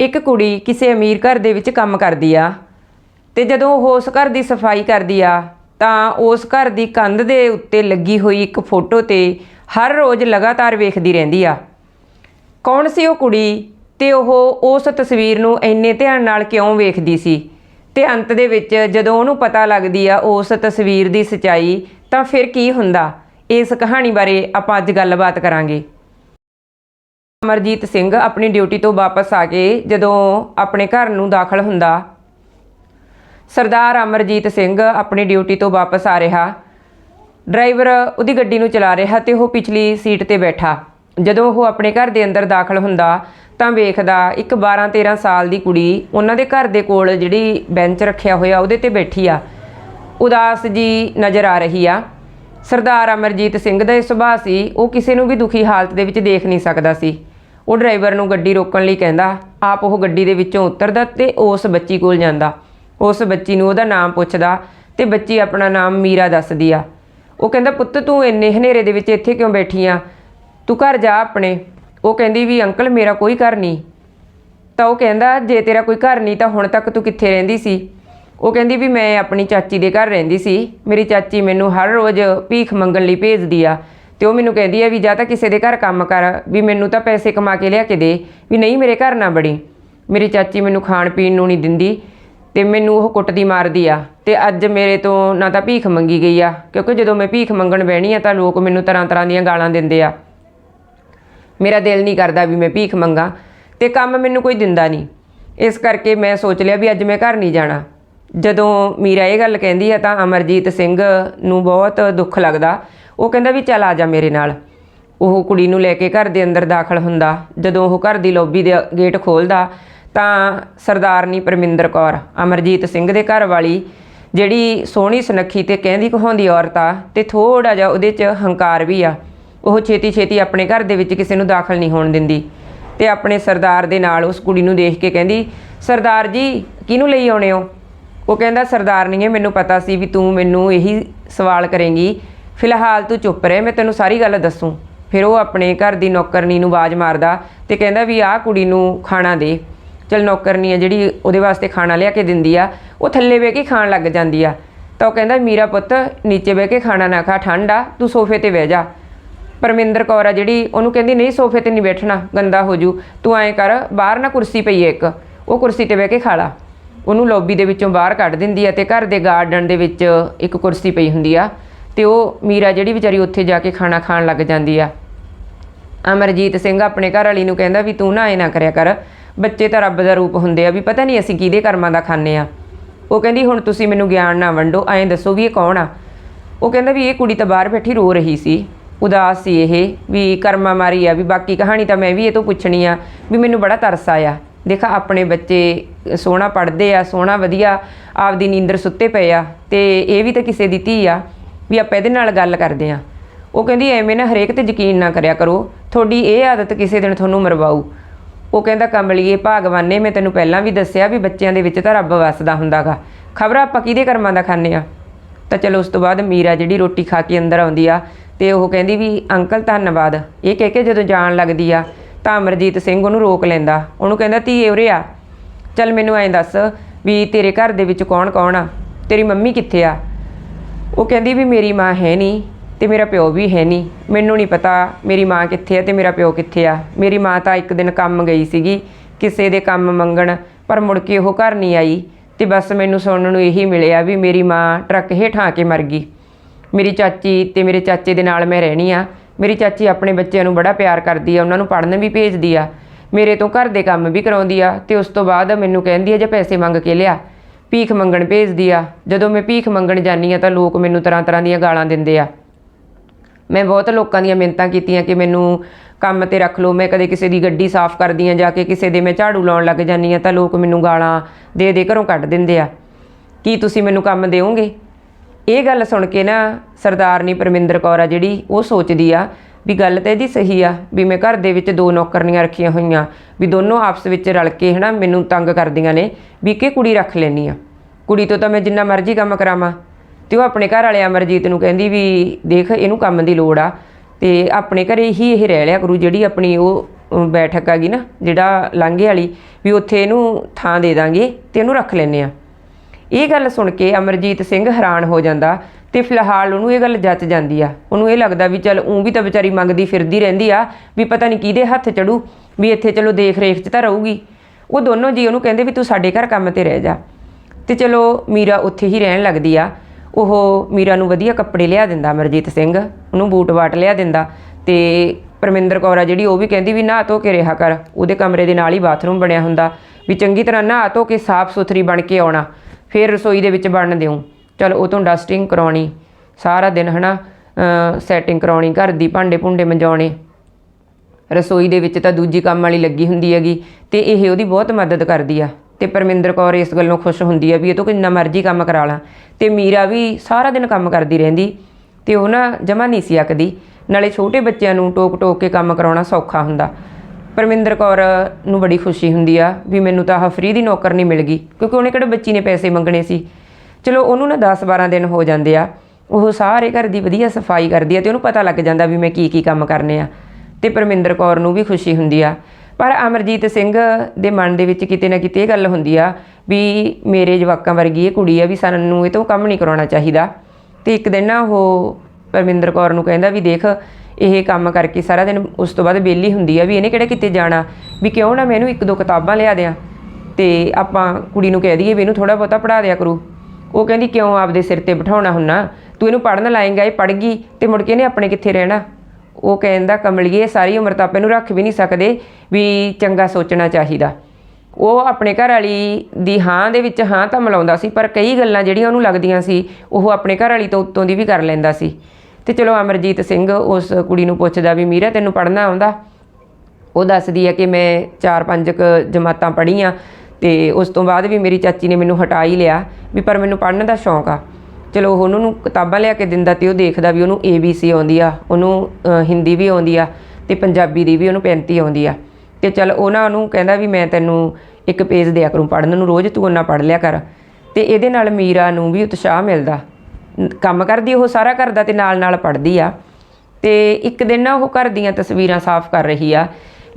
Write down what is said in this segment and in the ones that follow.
ਇੱਕ ਕੁੜੀ ਕਿਸੇ ਅਮੀਰ ਘਰ ਦੇ ਵਿੱਚ ਕੰਮ ਕਰਦੀ ਆ ਤੇ ਜਦੋਂ ਉਹ ਉਸ ਘਰ ਦੀ ਸਫ਼ਾਈ ਕਰਦੀ ਆ, ਤਾਂ ਉਸ ਘਰ ਦੀ ਕੰਧ ਦੇ ਉੱਤੇ ਲੱਗੀ ਹੋਈ ਇੱਕ ਫੋਟੋ ਤੇ ਹਰ ਰੋਜ਼ ਲਗਾਤਾਰ ਵੇਖਦੀ ਰਹਿੰਦੀ ਆ। ਕੌਣ ਸੀ ਉਹ ਕੁੜੀ ਤੇ ਉਹ ਉਸ ਤਸਵੀਰ ਨੂੰ ਇੰਨੇ ਧਿਆਨ ਨਾਲ ਕਿਉਂ ਵੇਖਦੀ ਸੀ? ਤੇ ਅੰਤ ਦੇ ਵਿੱਚ ਜਦੋਂ ਉਹਨੂੰ ਪਤਾ ਲੱਗਦੀ ਆ ਉਸ ਤਸਵੀਰ ਦੀ ਸਚਾਈ, ਤਾਂ ਫਿਰ ਕੀ ਹੁੰਦਾ? ਇਸ ਕਹਾਣੀ ਬਾਰੇ ਆਪਾਂ ਅੱਜ ਗੱਲਬਾਤ ਕਰਾਂਗੇ। ਅਮਰਜੀਤ ਸਿੰਘ ਆਪਣੀ ਡਿਊਟੀ ਤੋਂ ਵਾਪਸ ਆ ਕੇ ਜਦੋਂ ਆਪਣੇ ਘਰ ਨੂੰ ਦਾਖਲ ਹੁੰਦਾ, ਸਰਦਾਰ ਅਮਰਜੀਤ ਸਿੰਘ ਆਪਣੀ ਡਿਊਟੀ ਤੋਂ ਵਾਪਸ ਆ ਰਿਹਾ। ਡਰਾਈਵਰ ਉਹਦੀ ਗੱਡੀ ਨੂੰ ਚਲਾ ਰਿਹਾ ਤੇ ਉਹ ਪਿਛਲੀ ਸੀਟ ਤੇ ਬੈਠਾ। ਜਦੋਂ ਉਹ ਆਪਣੇ ਘਰ ਦੇ ਅੰਦਰ ਦਾਖਲ ਹੁੰਦਾ ਤਾਂ ਵੇਖਦਾ ਇੱਕ 12-13 ਸਾਲ ਦੀ ਕੁੜੀ ਉਹਨਾਂ ਦੇ ਘਰ ਦੇ ਕੋਲ ਜਿਹੜੀ ਬੈਂਚ ਰੱਖਿਆ ਹੋਇਆ ਉਹਦੇ ਤੇ ਬੈਠੀ ਆ। ਉਦਾਸ ਜੀ ਨਜ਼ਰ ਆ ਰਹੀ ਆ। ਸਰਦਾਰ ਅਮਰਜੀਤ ਸਿੰਘ ਦਾ ਇਹ ਸੁਭਾਅ ਸੀ, ਉਹ ਕਿਸੇ ਨੂੰ ਵੀ ਦੁਖੀ ਹਾਲਤ ਦੇ ਵਿੱਚ ਦੇਖ ਨਹੀਂ ਸਕਦਾ ਸੀ। ਉਹ ਡਰਾਈਵਰ ਨੂੰ ਗੱਡੀ ਰੋਕਣ ਲਈ ਕਹਿੰਦਾ, ਆਪ ਉਹ ਗੱਡੀ ਦੇ ਵਿੱਚੋਂ ਉਤਰਦਾ ਤੇ ਉਸ ਬੱਚੀ ਕੋਲ ਜਾਂਦਾ। ਉਸ ਬੱਚੀ ਨੂੰ ਉਹਦਾ ਨਾਮ ਪੁੱਛਦਾ ਤੇ ਬੱਚੀ ਆਪਣਾ ਨਾਮ ਮੀਰਾ ਦੱਸਦੀ ਆ। ਉਹ ਕਹਿੰਦਾ, ਪੁੱਤ, ਤੂੰ ਇੰਨੇ ਹਨੇਰੇ ਦੇ ਵਿੱਚ ਇੱਥੇ ਕਿਉਂ ਬੈਠੀ ਆ? ਤੂੰ ਘਰ ਜਾ ਆਪਣੇ। ਉਹ ਕਹਿੰਦੀ ਵੀ, ਅੰਕਲ, ਮੇਰਾ ਕੋਈ ਘਰ ਨਹੀਂ। ਤਾਂ ਉਹ ਕਹਿੰਦਾ, ਜੇ ਤੇਰਾ ਕੋਈ ਘਰ ਨਹੀਂ ਤਾਂ ਹੁਣ ਤੱਕ ਤੂੰ ਕਿੱਥੇ ਰਹਿੰਦੀ ਸੀ? ਉਹ ਕਹਿੰਦੀ ਵੀ, ਮੈਂ ਆਪਣੀ ਚਾਚੀ ਦੇ ਘਰ ਰਹਿੰਦੀ ਸੀ। ਮੇਰੀ ਚਾਚੀ ਮੈਨੂੰ ਹਰ ਰੋਜ਼ ਭੀਖ ਮੰਗਣ ਲਈ ਭੇਜਦੀ ਆ। ਤੇ ਉਹ ਮੈਨੂੰ ਕਹਿੰਦੀ ਆ ਵੀ ਜਾਂ ਤਾਂ ਕਿਸੇ ਦੇ ਘਰ ਕੰਮ ਕਰ, ਵੀ ਮੈਨੂੰ ਤਾਂ ਪੈਸੇ ਕਮਾ ਕੇ ਲਿਆ ਕੇ ਦੇ, ਵੀ ਨਹੀਂ ਮੇਰੇ ਘਰ ਨਾ ਬੜੀ। ਮੇਰੀ ਚਾਚੀ ਮੈਨੂੰ ਖਾਣ ਪੀਣ ਨੂੰ ਨਹੀਂ ਦਿੰਦੀ ਤੇ ਮੈਨੂੰ ਉਹ ਕੁੱਟਦੀ ਮਾਰਦੀ ਆ। ਤੇ ਅੱਜ ਮੇਰੇ ਤੋਂ ਨਾ ਤਾਂ ਭੀਖ ਮੰਗੀ ਗਈ ਆ, ਕਿਉਂਕਿ ਜਦੋਂ ਮੈਂ ਭੀਖ ਮੰਗਣ ਬਹਿਣੀ ਆ ਤਾਂ ਲੋਕ ਮੈਨੂੰ ਤਰ੍ਹਾਂ ਤਰ੍ਹਾਂ ਦੀਆਂ ਗਾਲਾਂ ਦਿੰਦੇ ਆ। ਮੇਰਾ ਦਿਲ ਨਹੀਂ ਕਰਦਾ ਵੀ ਮੈਂ ਭੀਖ ਮੰਗਾ ਤੇ ਕੰਮ ਮੈਨੂੰ ਕੋਈ ਦਿੰਦਾ ਨਹੀਂ। ਇਸ ਕਰਕੇ ਮੈਂ ਸੋਚ ਲਿਆ ਵੀ ਅੱਜ ਮੈਂ ਘਰ ਨਹੀਂ ਜਾਣਾ। ਜਦੋਂ ਮੀਰਾ ਇਹ ਗੱਲ ਕਹਿੰਦੀ ਆ ਤਾਂ ਅਮਰਜੀਤ ਸਿੰਘ ਨੂੰ ਬਹੁਤ ਦੁੱਖ ਲੱਗਦਾ ਉਹ ਕਹਿੰਦਾ ਵੀ ਚੱਲ ਆ ਜਾ ਮੇਰੇ ਨਾਲ। ਉਹ ਕੁੜੀ ਨੂੰ ਲੈ ਕੇ ਘਰ ਦੇ ਅੰਦਰ ਦਾਖਲ ਹੁੰਦਾ। ਜਦੋਂ ਉਹ ਘਰ ਦੀ ਲੌਬੀ ਦੇ ਗੇਟ ਖੋਲਦਾ, ਤਾਂ ਸਰਦਾਰਨੀ ਪਰਮਿੰਦਰ ਕੌਰ, ਅਮਰਜੀਤ ਸਿੰਘ ਦੇ ਘਰ ਵਾਲੀ ਜਿਹੜੀ ਸੋਹਣੀ ਸੁਨੱਖੀ ਤੇ ਕਹਿੰਦੀ ਕਹਾਉਂਦੀ ਔਰਤ ਆ, ਤੇ ਥੋੜਾ ਜਿਹਾ ਉਹਦੇ 'ਚ ਹੰਕਾਰ ਵੀ ਆ। ਉਹ ਛੇਤੀ ਛੇਤੀ ਆਪਣੇ ਘਰ ਦੇ ਵਿੱਚ ਕਿਸੇ ਨੂੰ ਦਾਖਲ ਨਹੀਂ ਹੋਣ ਦਿੰਦੀ। ਤੇ ਆਪਣੇ ਸਰਦਾਰ ਦੇ ਨਾਲ ਉਸ ਕੁੜੀ ਨੂੰ ਦੇਖ ਕੇ ਕਹਿੰਦੀ, ਸਰਦਾਰ ਜੀ, ਕਿਹਨੂੰ ਲਈ ਆਉਣੇ ਹੋ? ਉਹ ਕਹਿੰਦਾ, ਸਰਦਾਰਨੀਏ, ਮੈਨੂੰ ਪਤਾ ਸੀ ਵੀ ਤੂੰ ਮੈਨੂੰ ਇਹੀ ਸਵਾਲ ਕਰੇਂਗੀ ਫਿਲਹਾਲ ਤੂੰ ਚੁੱਪ ਰਹਿ, ਮੈਂ ਤੈਨੂੰ ਸਾਰੀ ਗੱਲ ਦੱਸੂ। ਫਿਰ ਉਹ ਆਪਣੇ ਘਰ ਦੀ ਨੌਕਰਨੀ ਨੂੰ ਆਵਾਜ਼ ਮਾਰਦਾ ਤੇ ਕਹਿੰਦਾ ਵੀ ਆਹ ਕੁੜੀ ਨੂੰ ਖਾਣਾ ਦੇ। ਚਲ ਨੌਕਰਨੀ ਆ ਜਿਹੜੀ ਉਹਦੇ ਵਾਸਤੇ ਖਾਣਾ ਲਿਆ ਕੇ ਦਿੰਦੀ ਆ, ਉਹ ਥੱਲੇ ਬਹਿ ਕੇ ਖਾਣ ਲੱਗ ਜਾਂਦੀ ਆ। ਤਾਂ ਉਹ ਕਹਿੰਦਾ, ਮੀਰਾ ਪੁੱਤ, ਨੀਚੇ ਬਹਿ ਕੇ ਖਾਣਾ ਨਾ ਖਾ, ਠੰਡ ਆ, ਤੂੰ ਸੋਫੇ ਤੇ ਬਹਿ ਜਾ। ਪਰਮਿੰਦਰ ਕੌਰ ਆ ਜਿਹੜੀ, ਉਹਨੂੰ ਕਹਿੰਦੀ, ਨਹੀਂ, ਸੋਫੇ ਤੇ ਨਹੀਂ ਬੈਠਣਾ, ਗੰਦਾ ਹੋ ਜੂ। ਤੂੰ ਐਂ ਕਰ, ਬਾਹਰ ਨਾ ਕੁਰਸੀ ਪਈ ਹੈ ਇੱਕ, ਉਹ ਕੁਰਸੀ ਤੇ ਬਹਿ ਕੇ ਖਾ ਲਾ। ਉਹਨੂੰ ਲੌਬੀ ਦੇ ਵਿੱਚੋਂ ਬਾਹਰ ਕੱਢ ਦਿੰਦੀ ਆ ਤੇ ਘਰ ਦੇ ਗਾਰਡਨ ਦੇ ਵਿੱਚ ਇੱਕ ਕੁਰਸੀ ਪਈ ਹੁੰਦੀ ਆ। ਤੇ ਉਹ ਮੀਰਾ ਜਿਹੜੀ ਵਿਚਾਰੀ ਉੱਥੇ ਜਾ ਕੇ ਖਾਣਾ ਖਾਣ ਲੱਗ ਜਾਂਦੀ ਆ। ਅਮਰਜੀਤ ਸਿੰਘ ਆਪਣੇ ਘਰ ਵਾਲੀ ਨੂੰ ਕਹਿੰਦਾ ਵੀ ਤੂੰ ਨਾ ਐ ਨਾ ਕਰਿਆ ਕਰ। ਬੱਚੇ ਤਾਂ ਰੱਬ ਦਾ ਰੂਪ ਹੁੰਦੇ ਆ ਵੀ ਪਤਾ ਨਹੀਂ ਅਸੀਂ ਕਿਹਦੇ ਕਰਮਾਂ ਦਾ ਖਾਂਦੇ ਆ। ਉਹ ਕਹਿੰਦੀ ਹੁਣ ਤੁਸੀਂ ਮੈਨੂੰ ਗਿਆਨ ਨਾ ਵੰਡੋ, ਐਂ ਦੱਸੋ ਵੀ ਇਹ ਕੌਣ ਆ? ਉਹ ਕਹਿੰਦਾ ਵੀ ਇਹ ਕੁੜੀ ਤਾਂ ਬਾਹਰ ਬੈਠੀ ਰੋ ਰਹੀ ਸੀ। ਉਦਾਸ ਸੀ ਇਹ ਵੀ ਕਰਮਾ ਮਾਰੀ ਆ, ਵੀ ਬਾਕੀ ਕਹਾਣੀ ਤਾਂ ਮੈਂ ਵੀ ਇਹ ਤੋਂ ਪੁੱਛਣੀ ਆ ਵੀ ਮੈਨੂੰ ਬੜਾ ਤਰਸ ਆਇਆ। ਦੇਖਾ ਆਪਣੇ ਬੱਚੇ ਸੋਹਣਾ ਪੜ੍ਹਦੇ ਆ, ਸੋਹਣਾ ਵਧੀਆ, ਆਪਦੀ ਨੀਂਦਰ ਸੁੱਤੇ ਪਏ ਆ ਤੇ ਇਹ ਵੀ ਤਾਂ ਕਿਸੇ ਦੀ ਧੀ ਆ। ਵੀ ਆਪਾਂ ਇਹਦੇ ਨਾਲ ਗੱਲ ਕਰਦੇ ਆ ਉਹ ਕਹਿੰਦੀ ਐਵੇਂ ਨਾ ਹਰੇਕ ਤੇ ਯਕੀਨ ਨਾ ਕਰਿਆ ਕਰੋ। ਤੁਹਾਡੀ ਇਹ ਆਦਤ ਕਿਸੇ ਦਿਨ ਤੁਹਾਨੂੰ ਮਰਵਾਊ। ਉਹ ਕਹਿੰਦਾ ਕਮਲੀਏ ਭਾਗਵਾਨੇ ਮੈਂ ਤੈਨੂੰ ਪਹਿਲਾਂ ਵੀ ਦੱਸਿਆ ਵੀ ਬੱਚਿਆਂ ਦੇ ਵਿੱਚ ਤਾਂ ਰੱਬ ਵਸਦਾ ਹੁੰਦਾਗਾ। ਖਬਰ ਆਪਾਂ ਕਿਹਦੇ ਕਰਮਾਂ ਦਾ ਖਾਂਦੇ ਆ ਤਾਂ ਚਲੋ ਉਸ ਤੋਂ ਬਾਅਦ ਮੀਰਾ ਜਿਹੜੀ ਰੋਟੀ ਖਾ ਕੇ ਅੰਦਰ ਆਉਂਦੀ ਆ ਤੇ ਉਹ ਕਹਿੰਦੀ ਵੀ, ਅੰਕਲ, ਧੰਨਵਾਦ। ਇਹ ਕਹਿ ਕੇ ਜਦੋਂ ਜਾਣ ਲੱਗਦੀ ਆ ਤਾਂ ਅਮਰਜੀਤ ਸਿੰਘ ਉਹਨੂੰ ਰੋਕ ਲੈਂਦਾ। ਉਹਨੂੰ ਕਹਿੰਦਾ, ਧੀਏ ਉਰੇ ਆ। ਚੱਲ ਮੈਨੂੰ ਐਂ ਦੱਸ ਵੀ ਤੇਰੇ ਘਰ ਦੇ ਵਿੱਚ ਕੌਣ ਕੌਣ ਆ? ਤੇਰੀ ਮੰਮੀ ਕਿੱਥੇ ਆ? ਉਹ ਕਹਿੰਦੀ ਵੀ ਮੇਰੀ ਮਾਂ ਹੈ ਨਹੀਂ ਤੇ ਮੇਰਾ ਪਿਓ ਵੀ ਹੈ ਨਹੀਂ। ਮੈਨੂੰ ਨਹੀਂ ਪਤਾ ਮੇਰੀ ਮਾਂ ਕਿੱਥੇ ਆ ਤੇ ਮੇਰਾ ਪਿਓ ਕਿੱਥੇ ਆ। ਮੇਰੀ ਮਾਂ ਤਾਂ ਇੱਕ ਦਿਨ ਕੰਮ ਗਈ ਸੀਗੀ, ਕਿਸੇ ਦੇ ਕੰਮ ਮੰਗਣ, ਪਰ ਮੁੜ ਕੇ ਉਹ ਘਰ ਨਹੀਂ ਆਈ ਤੇ ਬਸ ਮੈਨੂੰ ਸੁਣਨ ਨੂੰ ਇਹੀ ਮਿਲਿਆ ਵੀ ਮੇਰੀ ਮਾਂ ਟਰੱਕ ਹੇਠਾਂ ਆ ਕੇ ਮਰ ਗਈ। ਮੇਰੀ ਚਾਚੀ ਤੇ ਮੇਰੇ ਚਾਚੇ ਦੇ ਨਾਲ ਮੈਂ ਰਹਿਣੀ ਆ। ਮੇਰੀ ਚਾਚੀ ਆਪਣੇ ਬੱਚਿਆਂ ਨੂੰ ਬੜਾ ਪਿਆਰ ਕਰਦੀ ਆ, ਉਹਨਾਂ ਨੂੰ ਪੜ੍ਹਨ ਵੀ ਭੇਜਦੀ ਆ। ਮੇਰੇ ਤੋਂ ਘਰ ਦੇ ਕੰਮ ਵੀ ਕਰਾਉਂਦੀ ਆ ਤੇ ਉਸ ਤੋਂ ਬਾਅਦ ਮੈਨੂੰ ਕਹਿੰਦੀ ਆ, ਜੇ ਪੈਸੇ ਮੰਗ ਕੇ ਲਿਆ ਭੀਖ ਮੰਗਣ ਭੇਜਦੀ ਆ। ਜਦੋਂ ਮੈਂ ਭੀਖ ਮੰਗਣ ਜਾਂਦੀ ਆ ਤਾਂ ਲੋਕ ਮੈਨੂੰ ਤਰ੍ਹਾਂ ਤਰ੍ਹਾਂ ਦੀਆਂ ਗਾਲਾਂ ਦਿੰਦੇ ਆ। ਮੈਂ ਬਹੁਤ ਲੋਕਾਂ ਦੀਆਂ ਮਿਹਨਤਾਂ ਕੀਤੀਆਂ ਕਿ ਮੈਨੂੰ ਕੰਮ ਤੇ ਰੱਖ ਲਓ, ਮੈਂ ਕਦੇ ਕਿਸੇ ਦੀ ਗੱਡੀ ਸਾਫ਼ ਕਰਦੀ ਆ ਜਾ ਕੇ ਕਿਸੇ ਦੇ ਮੈਂ ਝਾੜੂ ਲਾਉਣ ਲੱਗ ਜਾਂਦੀ ਆ ਤਾਂ ਲੋਕ ਮੈਨੂੰ ਗਾਲਾਂ ਦੇ ਦੇ ਘਰੋਂ ਕੱਢ ਦਿੰਦੇ ਆ। ਕੀ ਤੁਸੀਂ ਮੈਨੂੰ ਕੰਮ ਦਿਓਗੇ ਇਹ ਗੱਲ ਸੁਣ ਕੇ ਨਾ ਸਰਦਾਰਨੀ ਪਰਮਿੰਦਰ ਕੌਰ ਆ ਜਿਹੜੀ, ਉਹ ਸੋਚਦੀ ਆ ਵੀ ਗੱਲ ਤਾਂ ਇਹਦੀ ਸਹੀ ਆ ਵੀ ਮੈਂ ਘਰ ਦੇ ਵਿੱਚ ਦੋ ਨੌਕਰਨੀਆਂ ਰੱਖੀਆਂ ਹੋਈਆਂ ਵੀ ਦੋਨੋਂ ਆਪਸ ਵਿੱਚ ਰਲ ਕੇ ਹਨਾ ਮੈਨੂੰ ਤੰਗ ਕਰਦੀਆਂ ਨੇ ਵੀ ਕਿ ਕੁੜੀ ਰੱਖ ਲੈਣੀ ਆ। ਕੁੜੀ ਤੋਂ ਤਾਂ ਮੈਂ ਜਿੰਨਾ ਮਰਜ਼ੀ ਕੰਮ ਕਰਾਵਾਂ ਤੇ ਉਹ ਆਪਣੇ ਘਰ ਵਾਲੇ ਅਮਰਜੀਤ ਨੂੰ ਕਹਿੰਦੀ ਵੀ ਦੇਖ ਇਹਨੂੰ ਕੰਮ ਦੀ ਲੋੜ ਆ ਤੇ ਆਪਣੇ ਘਰੇ ਹੀ ਇਹ ਰਹਿ ਲਿਆ ਕਰੂ ਜਿਹੜੀ ਆਪਣੀ ਉਹ ਅਮ, ਬੈਠਕ ਹੈਗੀ ਨਾ ਜਿਹੜਾ ਲਾਂਘੇ ਵਾਲੀ ਵੀ ਉੱਥੇ ਇਹਨੂੰ ਥਾਂ ਦੇ ਦਾਂਗੇ ਤੇ ਇਹਨੂੰ ਰੱਖ ਲੈਨੇ ਆ। ਇਹ ਗੱਲ ਸੁਣ ਕੇ ਅਮਰਜੀਤ ਸਿੰਘ ਹੈਰਾਨ ਹੋ ਜਾਂਦਾ ਤੇ ਫਿਲਹਾਲ ਉਹਨੂੰ ਇਹ ਗੱਲ ਜੱਚ ਜਾਂਦੀ ਆ। ਉਹਨੂੰ ਇਹ ਲੱਗਦਾ ਵੀ ਚੱਲ ਉਂ ਵੀ ਤਾਂ ਵਿਚਾਰੀ ਮੰਗਦੀ ਫਿਰਦੀ ਰਹਿੰਦੀ ਆ, ਵੀ ਪਤਾ ਨਹੀਂ ਕਿਹਦੇ ਹੱਥ ਚੜੂ, ਵੀ ਇੱਥੇ ਚਲੋ ਦੇਖ ਰੇਖ 'ਚ ਤਾਂ ਰਹੂਗੀ। ਉਹ ਦੋਨੋਂ ਜੀ ਉਹਨੂੰ ਕਹਿੰਦੇ ਵੀ ਤੂੰ ਸਾਡੇ ਘਰ ਕੰਮ ਤੇ ਰਹਿ ਜਾ। ਤੇ ਚਲੋ ਮੀਰਾ ਉੱਥੇ ਹੀ ਰਹਿਣ ਲੱਗਦੀ ਆ। ਉਹ ਮੀਰਾ ਨੂੰ ਵਧੀਆ ਕੱਪੜੇ ਲਿਆ ਦਿੰਦਾ, ਮਰਜੀਤ ਸਿੰਘ ਉਹਨੂੰ ਬੂਟ ਬਾਟ ਲਿਆ ਦਿੰਦਾ ਤੇ ਪਰਮਿੰਦਰ ਕੌਰ ਆ ਜਿਹੜੀ ਉਹ ਵੀ ਕਹਿੰਦੀ ਵੀ ਨਹਾ ਧੋ ਕੇ ਰਿਹਾ ਕਰ। ਉਹਦੇ ਕਮਰੇ ਦੇ ਨਾਲ ਹੀ ਬਾਥਰੂਮ ਬਣਿਆ ਹੁੰਦਾ। ਵੀ ਚੰਗੀ ਤਰ੍ਹਾਂ ਨਹਾ ਧੋ ਕੇ ਸਾਫ਼ ਸੁਥਰੀ ਬਣ ਕੇ ਆਉਣਾ। ਫਿਰ ਰਸੋਈ ਦੇ ਵਿੱਚ ਬਣਨ ਦਿਉ ਚਲ ਉਹ ਤੋਂ ਡਸਟਿੰਗ ਕਰਾਉਣੀ, ਸਾਰਾ ਦਿਨ ਹਨਾ ਸੈਟਿੰਗ ਕਰਾਉਣੀ, ਘਰ ਦੀ ਭਾਂਡੇ ਭੁੰਡੇ ਮੰਜਾਉਣੇ। ਰਸੋਈ ਦੇ ਵਿੱਚ ਤਾਂ ਦੂਜੀ ਕੰਮ ਵਾਲੀ ਲੱਗੀ ਹੁੰਦੀ ਹੈਗੀ, ਤੇ ਇਹ ਉਹਦੀ ਬਹੁਤ ਮਦਦ ਕਰਦੀ ਆ। ਤੇ ਪਰਮਿੰਦਰ ਕੌਰ ਇਸ ਗੱਲੋਂ ਖੁਸ਼ ਹੁੰਦੀ ਆ ਵੀ ਇਹ ਤੋਂ ਕਿੰਨਾ ਮਰਜ਼ੀ ਕੰਮ ਕਰਾ ਲਾਂ। ਤੇ ਮੀਰਾ ਵੀ ਸਾਰਾ ਦਿਨ ਕੰਮ ਕਰਦੀ ਰਹਿੰਦੀ, ਤੇ ਉਹ ਨਾ ਜਮਾ ਨਹੀਂ ਸੀ ਅਕਦੀ। ਨਾਲੇ ਛੋਟੇ ਬੱਚਿਆਂ ਨੂੰ ਟੋਕ ਟੋਕ ਕੇ ਕੰਮ ਕਰਾਉਣਾ ਸੌਖਾ ਹੁੰਦਾ। ਪਰਮਿੰਦਰ ਕੌਰ ਨੂੰ ਬੜੀ ਖੁਸ਼ੀ ਹੁੰਦੀ ਆ ਵੀ ਮੈਨੂੰ ਤਾਂ ਆਹ ਫ੍ਰੀ ਦੀ ਨੌਕਰ ਨਹੀਂ ਮਿਲ ਗਈ, ਕਿਉਂਕਿ ਉਹਨੇ ਕਿਹੜੇ ਬੱਚੀ ਨੇ ਪੈਸੇ ਮੰਗਣੇ ਸੀ? ਚਲੋ ਉਹਨੂੰ ਨਾ 10-12 ਦਿਨ ਹੋ ਜਾਂਦੇ ਆ, ਉਹ ਸਾਰੇ ਘਰ ਦੀ ਵਧੀਆ ਸਫ਼ਾਈ ਕਰਦੀ ਆ ਤੇ ਉਹਨੂੰ ਪਤਾ ਲੱਗ ਜਾਂਦਾ ਵੀ ਮੈਂ ਕੀ ਕੀ ਕੰਮ ਕਰਨੇ ਆ। ਤੇ ਪਰਮਿੰਦਰ ਕੌਰ ਨੂੰ ਵੀ ਖੁਸ਼ੀ ਹੁੰਦੀ ਆ। ਪਰ ਅਮਰਜੀਤ ਸਿੰਘ ਦੇ ਮਨ ਦੇ ਵਿੱਚ ਕਿਤੇ ਨਾ ਕਿਤੇ ਇਹ ਗੱਲ ਹੁੰਦੀ ਆ ਵੀ ਮੇਰੇ ਜਵਾਕਾਂ ਵਰਗੀ ਇਹ ਕੁੜੀ ਆ ਵੀ ਸਾਨੂੰ ਇਹ ਤੋਂ ਕੰਮ ਨਹੀਂ ਕਰਾਉਣਾ ਚਾਹੀਦਾ। ਤੇ ਇੱਕ ਦਿਨ ਨਾ ਉਹ ਪਰਮਿੰਦਰ ਕੌਰ ਨੂੰ ਕਹਿੰਦਾ ਵੀ ਦੇਖ, ਇਹ ਕੰਮ ਕਰਕੇ ਸਾਰਾ ਦਿਨ ਉਸ ਤੋਂ ਬਾਅਦ ਵਿਹਲੀ ਹੁੰਦੀ ਆ ਵੀ ਇਹਨੇ ਕਿਹੜਾ ਕਿਤੇ ਜਾਣਾ, ਵੀ ਕਿਉਂ ਨਾ ਮੈਨੂੰ ਇੱਕ ਦੋ ਕਿਤਾਬਾਂ ਲਿਆ ਦਿਆਂ। ਤੇ ਆਪਾਂ ਕੁੜੀ ਨੂੰ ਕਹਿ ਦਈਏ ਵੀ ਇਹਨੂੰ ਥੋੜਾ ਬਹੁਤਾ ਪੜਾ ਦਿਆ ਕਰੂ। ਉਹ ਕਹਿੰਦੀ, ਕਿਉਂ ਆਪਦੇ ਸਿਰ ਤੇ ਬਿਠਾਉਣਾ ਹੁੰਨਾ? ਤੂੰ ਇਹਨੂੰ ਪੜਨ ਲਾਏਂਗਾ, ਇਹ ਪੜ ਗਈ ਤੇ ਮੁੜ ਕੇ ਇਹਨੇ ਆਪਣੇ ਕਿੱਥੇ ਰਹਿਣਾ? ਉਹ ਕਹਿੰਦਾ, ਕਮਲੀਏ, ਸਾਰੀ ਉਮਰ ਤਾਂ ਆਪਾਂ ਇਹਨੂੰ ਰੱਖ ਵੀ ਨਹੀਂ ਸਕਦੇ ਵੀ ਚੰਗਾ ਸੋਚਣਾ ਚਾਹੀਦਾ। ਉਹ ਆਪਣੇ ਘਰ ਵਾਲੀ ਦੀ ਹਾਂ ਦੇ ਵਿੱਚ ਹਾਂ ਤਾਂ ਮਿਲਾਉਂਦਾ ਸੀ, ਪਰ ਕਈ ਗੱਲਾਂ ਜਿਹੜੀਆਂ ਉਹਨੂੰ ਲੱਗਦੀਆਂ ਸੀ, ਉਹ ਆਪਣੇ ਘਰ ਵਾਲੀ ਤੋਂ ਉੱਤੋਂ ਦੀ ਵੀ ਕਰ ਲੈਂਦਾ ਸੀ। ਤੇ ਚਲੋ, ਅਮਰਜੀਤ ਸਿੰਘ ਉਸ ਕੁੜੀ ਨੂੰ ਪੁੱਛਦਾ ਵੀ, ਮੀਰਾ, ਤੈਨੂੰ ਪੜਨਾ ਆਉਂਦਾ? ਉਹ ਦੱਸਦੀ ਹੈ ਕਿ ਮੈਂ ਚਾਰ ਪੰਜ ਕੁ ਜਮਾਤਾਂ ਪੜ੍ਹੀਆਂ। ਤੇ ਉਸ ਤੋਂ ਬਾਅਦ ਵੀ ਮੇਰੀ ਚਾਚੀ ਨੇ ਮੈਨੂੰ ਹਟਾ ਹੀ ਲਿਆ ਵੀ ਪਰ ਮੈਨੂੰ ਪੜ੍ਹਨ ਦਾ ਸ਼ੌਂਕ ਆ। ਚਲੋ ਉਹ ਉਹਨਾਂ ਨੂੰ ਕਿਤਾਬਾਂ ਲਿਆ ਕੇ ਦਿੰਦਾ ਤੇ ਉਹ ਦੇਖਦਾ ਵੀ ਉਹਨੂੰ ABC ਆਉਂਦੀ ਆ, ਉਹਨੂੰ ਹਿੰਦੀ ਵੀ ਆਉਂਦੀ ਆ ਤੇ ਪੰਜਾਬੀ ਦੀ ਵੀ, ਉਹਨੂੰ 35 ਆਉਂਦੀ ਆ। ਤੇ ਚਲ ਉਹਨਾਂ ਉਹਨੂੰ ਕਹਿੰਦਾ ਵੀ ਮੈਂ ਤੈਨੂੰ ਇੱਕ ਪੇਜ ਦਿਆ ਕਰੂੰ ਪੜ੍ਹਨ ਨੂੰ, ਰੋਜ਼ ਤੂੰ ਉਹਨਾਂ ਪੜ੍ਹ ਲਿਆ ਕਰ। ਤੇ ਇਹਦੇ ਨਾਲ ਮੀਰਾ ਨੂੰ ਵੀ ਉਤਸ਼ਾਹ ਮਿਲਦਾ। ਕੰਮ ਕਰਦੀ, ਉਹ ਸਾਰਾ ਘਰ ਦਾ ਤੇ ਨਾਲ ਨਾਲ ਪੜ੍ਹਦੀ ਆ। ਤੇ ਇੱਕ ਦਿਨ ਨਾ ਉਹ ਘਰ ਦੀਆਂ ਤਸਵੀਰਾਂ ਸਾਫ਼ ਕਰ ਰਹੀ ਆ।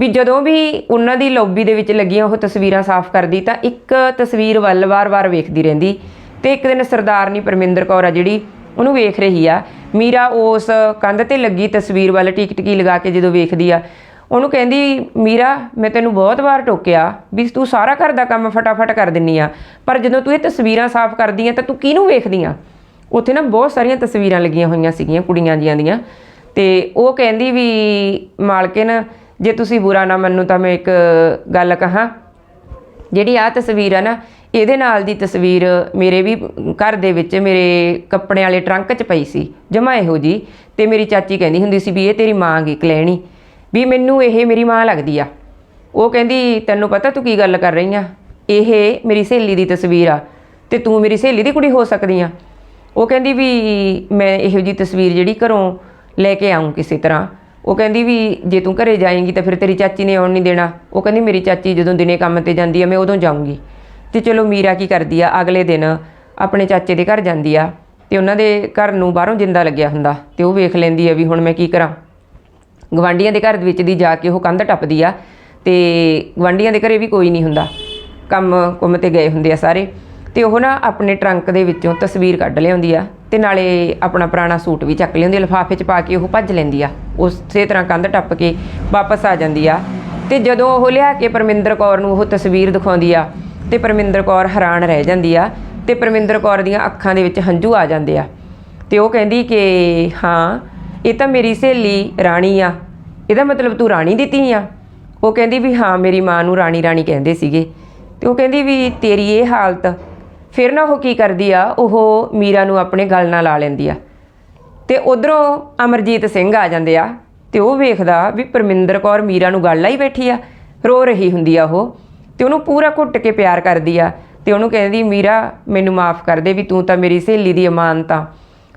ਵੀ ਜਦੋਂ ਵੀ ਉਹਨਾਂ ਦੀ ਲੌਬੀ ਦੇ ਵਿੱਚ ਲੱਗੀਆਂ ਉਹ ਤਸਵੀਰਾਂ ਸਾਫ਼ ਕਰਦੀ, ਤਾਂ ਇੱਕ ਤਸਵੀਰ ਵੱਲ ਵਾਰ-ਵਾਰ ਵੇਖਦੀ ਰਹਿੰਦੀ। ਤੇ ਇੱਕ ਦਿਨ ਸਰਦਾਰਨੀ ਪਰਮਿੰਦਰ ਕੌਰ ਆ ਜਿਹੜੀ, ਉਹਨੂੰ ਵੇਖ ਰਹੀ ਆ। ਮੀਰਾ ਉਸ ਕੰਧ ਤੇ ਲੱਗੀ ਤਸਵੀਰ ਵੱਲ ਟਿਕ ਟਿਕੀ ਲਗਾ ਕੇ ਜਦੋਂ ਵੇਖਦੀ ਆ, ਉਹਨੂੰ ਕਹਿੰਦੀ, ਮੀਰਾ, ਮੈਂ ਤੈਨੂੰ ਬਹੁਤ ਵਾਰ ਟੋਕਿਆ ਵੀ ਤੂੰ ਸਾਰਾ ਘਰ ਦਾ ਕੰਮ ਫਟਾਫਟ ਕਰ ਦਿੰਨੀ ਆ, ਪਰ ਜਦੋਂ ਤੂੰ ਇਹ ਤਸਵੀਰਾਂ ਸਾਫ਼ ਕਰਦੀ ਆ ਤਾਂ ਤੂੰ ਕਿਹਨੂੰ ਵੇਖਦੀ ਆ? ਉੱਥੇ ਨਾ ਬਹੁਤ ਸਾਰੀਆਂ ਤਸਵੀਰਾਂ ਲੱਗੀਆਂ ਹੋਈਆਂ ਸੀਗੀਆਂ ਕੁੜੀਆਂ ਜੀਆਂ ਦੀਆਂ। ਤੇ ਉਹ ਕਹਿੰਦੀ ਵੀ ਮਾਲਕਿਨ ਜੇ ਤੁਸੀਂ ਬੁਰਾ ਨਾ ਮੰਨੋ ਤਾਂ ਮੈਂ ਇੱਕ ਗੱਲ ਕਹਾਂ। ਜਿਹੜੀ ਆ ਤਸਵੀਰ ਆ ਨਾ, ਇਹਦੇ ਨਾਲ ਦੀ ਤਸਵੀਰ ਮੇਰੇ ਵੀ ਘਰ ਦੇ ਵਿੱਚ ਮੇਰੇ ਕੱਪੜੇ ਵਾਲੇ ਟਰੰਕ 'ਚ ਪਈ ਸੀ, ਜਮਾ ਇਹੋ ਜੀ ਤੇ ਮੇਰੀ ਚਾਚੀ ਕਹਿੰਦੀ ਹੁੰਦੀ ਸੀ ਵੀ ਇਹ ਤੇਰੀ ਮਾਂ ਗੀ ਕਲੈਣੀ, ਵੀ ਮੈਨੂੰ ਇਹ ਮੇਰੀ ਮਾਂ ਲੱਗਦੀ ਆ। ਉਹ ਕਹਿੰਦੀ, ਤੈਨੂੰ ਪਤਾ ਤੂੰ ਕੀ ਗੱਲ ਕਰ ਰਹੀ ਆ? ਇਹ ਮੇਰੀ ਸਹੇਲੀ ਦੀ ਤਸਵੀਰ ਆ, ਤੇ ਤੂੰ ਮੇਰੀ ਸਹੇਲੀ ਦੀ ਕੁੜੀ ਹੋ ਸਕਦੀ ਆ? ਉਹ ਕਹਿੰਦੀ ਵੀ ਮੈਂ ਇਹੋ ਜੀ ਤਸਵੀਰ ਜਿਹੜੀ ਘਰੋਂ ਲੈ ਕੇ ਆਉਂ ਕਿਸੇ ਤਰ੍ਹਾਂ। ਉਹ ਕਹਿੰਦੀ ਵੀ ਜੇ ਤੂੰ ਘਰੇ ਜਾਏਂਗੀ ਤਾਂ ਫਿਰ ਤੇਰੀ ਚਾਚੀ ਨੇ ਆਉਣ ਨਹੀਂ ਦੇਣਾ। ਉਹ ਕਹਿੰਦੀ ਮੇਰੀ ਚਾਚੀ ਜਦੋਂ ਦਿਨੇ ਕੰਮ ਤੇ ਜਾਂਦੀ ਆ, ਮੈਂ ਉਦੋਂ ਜਾਊਂਗੀ। ਤੇ ਚਲੋ ਮੀਰਾ ਕੀ ਕਰਦੀ ਆ, ਅਗਲੇ ਦਿਨ ਆਪਣੇ ਚਾਚੇ ਦੇ ਘਰ ਜਾਂਦੀ ਆ ਤੇ ਉਹਨਾਂ ਦੇ ਘਰ ਨੂੰ ਬਾਹਰੋਂ ਜਿੰਦਾ ਲੱਗਿਆ ਹੁੰਦਾ ਤੇ ਉਹ ਵੇਖ ਲੈਂਦੀ ਆ ਵੀ ਹੁਣ ਮੈਂ ਕੀ ਕਰਾਂ। ਗਵਾਂਡੀਆਂ ਦੇ ਘਰ ਦੇ ਵਿੱਚ ਦੀ ਜਾ ਕੇ ਉਹ ਕੰਧ ਟੱਪਦੀ ਆ ਤੇ ਗਵਾਂਡੀਆਂ ਦੇ ਘਰੇ ਵੀ ਕੋਈ ਨਹੀਂ ਹੁੰਦਾ। ਕੰਮ ਕੁੰਮ ਤੇ ਗਏ ਹੁੰਦੇ ਆ ਸਾਰੇ। ਤੇ ਉਹ ਨਾ ਆਪਣੇ ਟਰੰਕ ਦੇ ਵਿੱਚੋਂ ਤਸਵੀਰ ਕੱਢ ਲਿਆਉਂਦੀ ਆ ਤੇ ਨਾਲੇ ਆਪਣਾ ਪੁਰਾਣਾ ਸੂਟ ਵੀ ਚੱਕ ਲਿਆਉਂਦੀ ਆ, ਲਿਫਾਫੇ 'ਚ ਪਾ ਕੇ ਉਹ ਭੱਜ ਲੈਂਦੀ ਆ। ਉਸੇ ਤਰ੍ਹਾਂ ਕੰਧ ਟੱਪ ਕੇ ਵਾਪਸ ਆ ਜਾਂਦੀ ਆ। ਤੇ ਜਦੋਂ ਉਹ ਲਿਆ ਕੇ ਪਰਮਿੰਦਰ ਕੌਰ ਨੂੰ ਉਹ ਤਸਵੀਰ ਦਿਖਾਉਂਦੀ ਆ, ਤੇ ਪਰਮਿੰਦਰ ਕੌਰ ਹੈਰਾਨ ਰਹਿ ਜਾਂਦੀ ਆ ਤੇ ਪਰਮਿੰਦਰ ਕੌਰ ਦੀਆਂ ਅੱਖਾਂ ਦੇ ਵਿੱਚ ਹੰਝੂ ਆ ਜਾਂਦੇ ਆ। ਤੇ ਉਹ ਕਹਿੰਦੀ ਕਿ, ਹਾਂ, ਇਹ ਤਾਂ ਮੇਰੀ ਸਹੇਲੀ ਰਾਣੀ ਆ। ਇਹਦਾ ਮਤਲਬ ਤੂੰ ਰਾਣੀ ਦੀ ਧੀ ਆ। ਉਹ ਕਹਿੰਦੀ ਵੀ, ਹਾਂ, ਮੇਰੀ ਮਾਂ ਨੂੰ ਰਾਣੀ ਰਾਣੀ ਕਹਿੰਦੇ ਸੀਗੇ। ਤੇ ਉਹ ਕਹਿੰਦੀ ਵੀ, ਤੇਰੀ ਇਹ ਹਾਲਤ ਫਿਰ ਨਾ ਉਹ ਕੀ ਕਰਦੀ ਆ, ਉਹ ਮੀਰਾ ਨੂੰ ਆਪਣੇ ਗਲ ਨਾਲ ਲਾ ਲੈਂਦੀ ਆ। ਤੇ ਉਧਰੋਂ ਅਮਰਜੀਤ ਸਿੰਘ ਆ ਜਾਂਦੇ ਆ ਤੇ ਉਹ ਵੇਖਦਾ ਵੀ ਪਰਮਿੰਦਰ ਕੌਰ ਮੀਰਾ ਨੂੰ ਗੱਲ ਲਾਈ ਬੈਠੀ ਆ, ਰੋ ਰਹੀ ਹੁੰਦੀ ਆ ਉਹ। ਤੇ ਉਹਨੂੰ ਪੂਰਾ ਘੁੱਟ ਕੇ ਪਿਆਰ ਕਰਦੀ ਆ ਤੇ ਉਹਨੂੰ ਕਹਿੰਦੀ, ਮੀਰਾ, ਮੈਨੂੰ ਮਾਫ ਕਰ ਦੇ ਵੀ ਤੂੰ ਤਾਂ ਮੇਰੀ ਸਹੇਲੀ ਦੀ ਅਮਾਨਤ ਆ।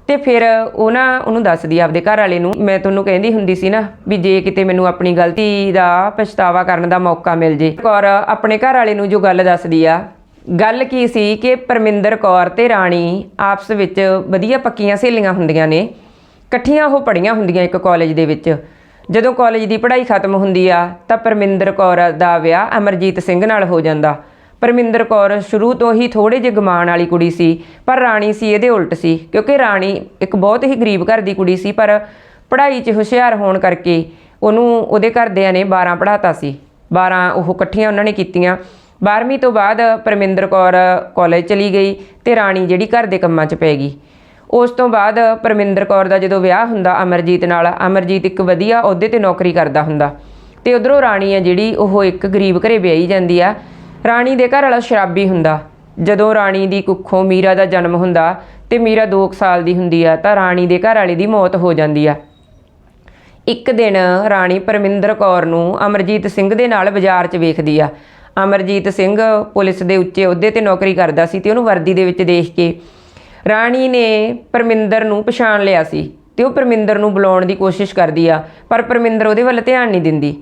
ਤੇ ਫਿਰ ਉਹ ਨਾ ਉਹਨੂੰ ਦੱਸਦੀ ਆ ਆਪਦੇ ਘਰ ਵਾਲੇ ਨੂੰ, ਮੈਂ ਤੁਹਾਨੂੰ ਕਹਿੰਦੀ ਹੁੰਦੀ ਸੀ ਨਾ ਵੀ ਜੇ ਕਿਤੇ ਮੈਨੂੰ ਆਪਣੀ ਗਲਤੀ ਦਾ ਪਛਤਾਵਾ ਕਰਨ ਦਾ ਮੌਕਾ ਮਿਲ ਜੇ। ਕੌਰ ਆਪਣੇ ਘਰ ਵਾਲੇ ਨੂੰ ਜੋ ਗੱਲ ਦੱਸਦੀ ਆ ਗੱਲ ਕੀ ਸੀ ਕਿ ਪਰਮਿੰਦਰ ਕੌਰ ਤੇ ਰਾਣੀ ਆਪਸ ਵਿੱਚ ਵਧੀਆ ਪੱਕੀਆਂ ਸਹੇਲੀਆਂ ਹੁੰਦੀਆਂ ਨੇ, ਇਕੱਠੀਆਂ ਉਹ ਪੜ੍ਹੀਆਂ ਹੁੰਦੀਆਂ ਇੱਕ ਕਾਲਜ ਦੇ ਵਿੱਚ। ਜਦੋਂ ਕਾਲਜ ਦੀ ਪੜ੍ਹਾਈ ਖਤਮ ਹੁੰਦੀ ਆ, ਤਾਂ ਪਰਮਿੰਦਰ ਕੌਰ ਦਾ ਵਿਆਹ ਅਮਰਜੀਤ ਸਿੰਘ ਨਾਲ ਹੋ ਜਾਂਦਾ। ਪਰਮਿੰਦਰ ਕੌਰ ਸ਼ੁਰੂ ਤੋਂ ਹੀ ਥੋੜੇ ਜਿਹੇ ਗਮਾਨ ਵਾਲੀ ਕੁੜੀ ਸੀ, ਪਰ ਰਾਣੀ ਸੀ ਇਹਦੇ ਉਲਟ ਸੀ, ਕਿਉਂਕਿ ਰਾਣੀ ਇੱਕ ਬਹੁਤ ਹੀ ਗਰੀਬ ਘਰ ਦੀ ਕੁੜੀ ਸੀ, ਪਰ ਪੜ੍ਹਾਈ 'ਚ ਹੁਸ਼ਿਆਰ ਹੋਣ ਕਰਕੇ ਉਹਨੂੰ ਉਹਦੇ ਘਰਦਿਆਂ ਨੇ 12 ਪੜ੍ਹਾਤਾ ਸੀ। 12 ਉਹ ਇਕੱਠੀਆਂ ਉਹਨਾਂ ਨੇ ਕੀਤੀਆਂ। 12ਵੀਂ ਤੋਂ ਬਾਅਦ ਪਰਮਿੰਦਰ ਕੌਰ ਕਾਲਜ ਚਲੀ ਗਈ ਤੇ ਰਾਣੀ ਜਿਹੜੀ ਘਰ ਦੇ ਕੰਮਾਂ 'ਚ ਪੈ ਗਈ। ਉਸ ਤੋਂ ਬਾਅਦ ਪਰਮਿੰਦਰ ਕੌਰ ਦਾ ਜਦੋਂ ਵਿਆਹ ਹੁੰਦਾ, ਅਮਰਜੀਤ ਨਾਲ, ਅਮਰਜੀਤ ਇੱਕ ਵਧੀਆ ਅਹੁਦੇ ਤੇ ਨੌਕਰੀ ਕਰਦਾ ਹੁੰਦਾ। ਤੇ ਉਧਰੋਂ ਰਾਣੀ ਹੈ ਜਿਹੜੀ, ਉਹ ਇੱਕ ਗਰੀਬ ਘਰੇ ਵਿਆਹੀ ਜਾਂਦੀ ਆ। ਰਾਣੀ ਦੇ ਘਰ ਵਾਲਾ ਸ਼ਰਾਬੀ ਹੁੰਦਾ। ਜਦੋਂ ਰਾਣੀ ਦੀ ਕੁੱਖੋਂ ਮੀਰਾ ਦਾ ਜਨਮ ਹੁੰਦਾ ਤੇ ਮੀਰਾ 2 ਸਾਲ ਦੀ ਹੁੰਦੀ ਆ, ਤਾਂ ਰਾਣੀ ਦੇ ਘਰ ਵਾਲੇ ਦੀ ਮੌਤ ਹੋ ਜਾਂਦੀ ਆ। ਇੱਕ ਦਿਨ ਰਾਣੀ ਪਰਮਿੰਦਰ ਕੌਰ ਨੂੰ ਅਮਰਜੀਤ ਸਿੰਘ ਦੇ ਨਾਲ ਬਾਜ਼ਾਰ 'ਚ ਵੇਖਦੀ ਆ। ਅਮਰਜੀਤ ਸਿੰਘ ਪੁਲਿਸ ਦੇ ਉੱਚੇ ਅਹੁਦੇ ਤੇ ਨੌਕਰੀ ਕਰਦਾ ਸੀ ਤੇ ਉਹਨੂੰ ਵਰਦੀ ਦੇ ਵਿੱਚ ਦੇਖ ਕੇ ਰਾਣੀ ਨੇ ਪਰਮਿੰਦਰ ਨੂੰ ਪਛਾਣ ਲਿਆ ਸੀ ਤੇ ਉਹ ਪਰਮਿੰਦਰ ਨੂੰ ਬੁਲਾਉਣ ਦੀ ਕੋਸ਼ਿਸ਼ ਕਰਦੀ ਆ, ਪਰ ਪਰਮਿੰਦਰ ਉਹਦੇ ਵੱਲ ਧਿਆਨ ਨਹੀਂ ਦਿੰਦੀ।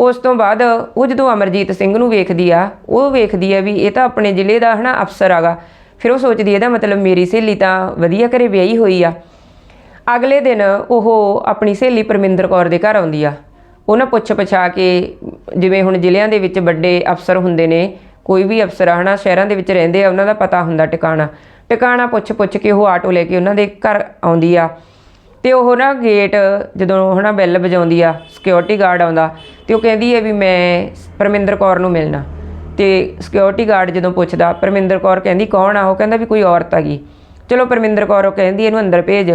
ਉਸ ਤੋਂ ਬਾਅਦ ਉਹ ਜਦੋਂ ਅਮਰਜੀਤ ਸਿੰਘ ਨੂੰ ਵੇਖਦੀ ਆ, ਉਹ ਵੇਖਦੀ ਆ ਵੀ ਇਹ ਤਾਂ ਆਪਣੇ ਜ਼ਿਲ੍ਹੇ ਦਾ ਹਨਾ ਅਫਸਰ ਆਗਾ। ਫਿਰ ਉਹ ਸੋਚਦੀ ਇਹਦਾ ਮਤਲਬ ਮੇਰੀ ਸਹੇਲੀ ਤਾਂ ਵਧੀਆ ਘਰੇ ਵਿਆਹੀ ਹੋਈ ਆ। ਅਗਲੇ ਦਿਨ ਉਹ ਆਪਣੀ ਸਹੇਲੀ ਪਰਮਿੰਦਰ ਕੌਰ ਦੇ ਘਰ ਆਉਂਦੀ ਆ। ਉਹਨਾਂ ਪੁੱਛ ਪਛਾ ਕੇ ਜਿਵੇਂ ਹੁਣ ਜ਼ਿਲ੍ਹਿਆਂ ਦੇ ਵਿੱਚ ਵੱਡੇ ਅਫਸਰ ਹੁੰਦੇ ਨੇ, ਕੋਈ ਵੀ ਅਫਸਰ ਆ, ਹਨਾ, ਸ਼ਹਿਰਾਂ ਦੇ ਵਿੱਚ ਰਹਿੰਦੇ ਆ, ਉਹਨਾਂ ਦਾ ਪਤਾ ਹੁੰਦਾ ਟਿਕਾਣਾ। ਟਿਕਾਣਾ ਪੁੱਛ ਪੁੱਛ ਕੇ ਉਹ ਆਟੋ ਲੈ ਕੇ ਉਹਨਾਂ ਦੇ ਘਰ ਆਉਂਦੀ ਆ। ਤੇ ਉਹ ਨਾ ਗੇਟ ਜਦੋਂ, ਹਨਾ, ਬੈਲ ਵਜਾਉਂਦੀ ਆ ਸਿਕਿਉਰਿਟੀ ਗਾਰਡ ਆਉਂਦਾ, ਤੇ ਉਹ ਕਹਿੰਦੀ ਹੈ ਵੀ ਮੈਂ ਪਰਮਿੰਦਰ ਕੌਰ ਨੂੰ ਮਿਲਣਾ। ਤੇ ਸਿਕਿਉਰਿਟੀ ਗਾਰਡ ਜਦੋਂ ਪੁੱਛਦਾ, ਪਰਮਿੰਦਰ ਕੌਰ ਕਹਿੰਦੀ, ਕੌਣ ਆ? ਉਹ ਕਹਿੰਦਾ ਵੀ ਕੋਈ ਔਰਤ ਆ ਗਈ ਚਲੋ, ਪਰਮਿੰਦਰ ਕੌਰ ਉਹ ਕਹਿੰਦੀ, ਇਹਨੂੰ ਅੰਦਰ ਭੇਜ।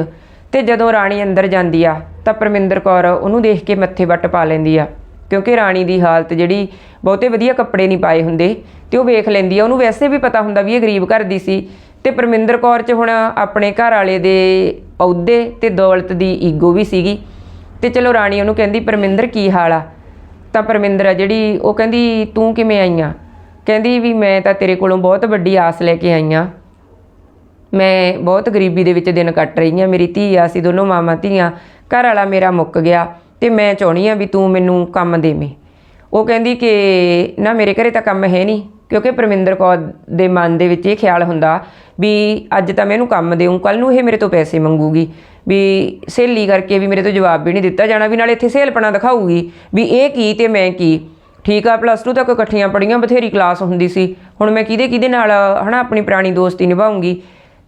ਤੇ ਜਦੋਂ ਰਾਣੀ ਅੰਦਰ ਜਾਂਦੀ ਆ ਤਾਂ ਪਰਮਿੰਦਰ ਕੌਰ ਉਹਨੂੰ ਦੇਖ ਕੇ ਮੱਥੇ ਵੱਟ ਪਾ ਲੈਂਦੀ ਆ। ਕਿਉਂਕਿ ਰਾਣੀ ਦੀ ਹਾਲਤ ਜਿਹੜੀ ਬਹੁਤੇ ਵਧੀਆ ਕੱਪੜੇ ਨਹੀਂ ਪਾਏ ਹੁੰਦੇ ਤੇ ਉਹ ਵੇਖ ਲੈਂਦੀ ਆ। ਉਹਨੂੰ ਵੈਸੇ ਵੀ ਪਤਾ ਹੁੰਦਾ ਵੀ ਇਹ ਗਰੀਬ ਘਰ ਦੀ ਸੀ। ਤੇ ਪਰਮਿੰਦਰ ਕੌਰ 'ਚ ਹੁਣ ਆਪਣੇ ਘਰ ਵਾਲੇ ਦੇ ਅਹੁਦੇ ਤੇ ਦੌਲਤ ਦੀ ਈਗੋ ਵੀ ਸੀਗੀ। ਤੇ ਚਲੋ ਰਾਣੀ ਉਹਨੂੰ ਕਹਿੰਦੀ, ਪਰਮਿੰਦਰ, ਕੀ ਹਾਲ ਆ? ਤਾਂ ਪਰਮਿੰਦਰ ਆ ਜਿਹੜੀ, ਉਹ ਕਹਿੰਦੀ, ਤੂੰ ਕਿਵੇਂ ਆਈ ਆ? ਕਹਿੰਦੀ ਵੀ, ਮੈਂ ਤਾਂ ਤੇਰੇ ਕੋਲੋਂ ਬਹੁਤ ਵੱਡੀ ਆਸ ਲੈ ਕੇ ਆਈ ਆ। ਮੈਂ ਬਹੁਤ ਗਰੀਬੀ ਦੇ ਵਿੱਚ ਦਿਨ ਕੱਟ ਰਹੀ ਹਾਂ ਮੇਰੀ ਧੀ ਆ ਸੀ ਦੋਨੋਂ ਮਾਵਾਂ ਧੀਆਂ। ਘਰ ਵਾਲਾ ਮੇਰਾ ਮੁੱਕ ਗਿਆ ਤੇ ਮੈਂ ਚਾਹਣੀ ਆ ਵੀ ਤੂੰ ਮੈਨੂੰ ਕੰਮ ਦੇਵੇਂ। ਉਹ ਕਹਿੰਦੀ ਕਿ ਨਾ ਮੇਰੇ ਘਰੇ ਤਾਂ ਕੰਮ ਹੈ ਨਹੀਂ, ਕਿਉਂਕਿ ਪਰਮਿੰਦਰ ਕੌਰ ਦੇ ਮਨ ਦੇ ਵਿੱਚ ਇਹ ਖਿਆਲ ਹੁੰਦਾ ਵੀ ਅੱਜ ਤਾਂ ਮੈਂ ਇਹਨੂੰ ਕੰਮ ਦੇਉਂ ਕੱਲ ਨੂੰ ਇਹ ਮੇਰੇ ਤੋਂ ਪੈਸੇ ਮੰਗੂਗੀ। ਵੀ ਸਹੇਲੀ ਕਰਕੇ ਵੀ ਮੇਰੇ ਤੋਂ ਜਵਾਬ ਵੀ ਨਹੀਂ ਦਿੱਤਾ ਜਾਣਾ, ਵੀ ਨਾਲੇ ਇੱਥੇ ਸਹੇਲਪਣਾ ਦਿਖਾਊਗੀ ਵੀ ਇਹ ਕੀ ਤੇ ਮੈਂ ਕੀ। ਠੀਕ ਆ ਪਲੱਸ 2 ਤੱਕ ਇਕੱਠੀਆਂ ਪੜੀਆਂ ਬਥੇਰੀ ਕਲਾਸ ਹੁੰਦੀ ਸੀ। ਹੁਣ ਮੈਂ ਕਿਹਦੇ ਕਿਹਦੇ ਨਾਲ, ਹਨਾ, ਆਪਣੀ ਪੁਰਾਣੀ ਦੋਸਤੀ ਨਿਭਾਉਂਗੀ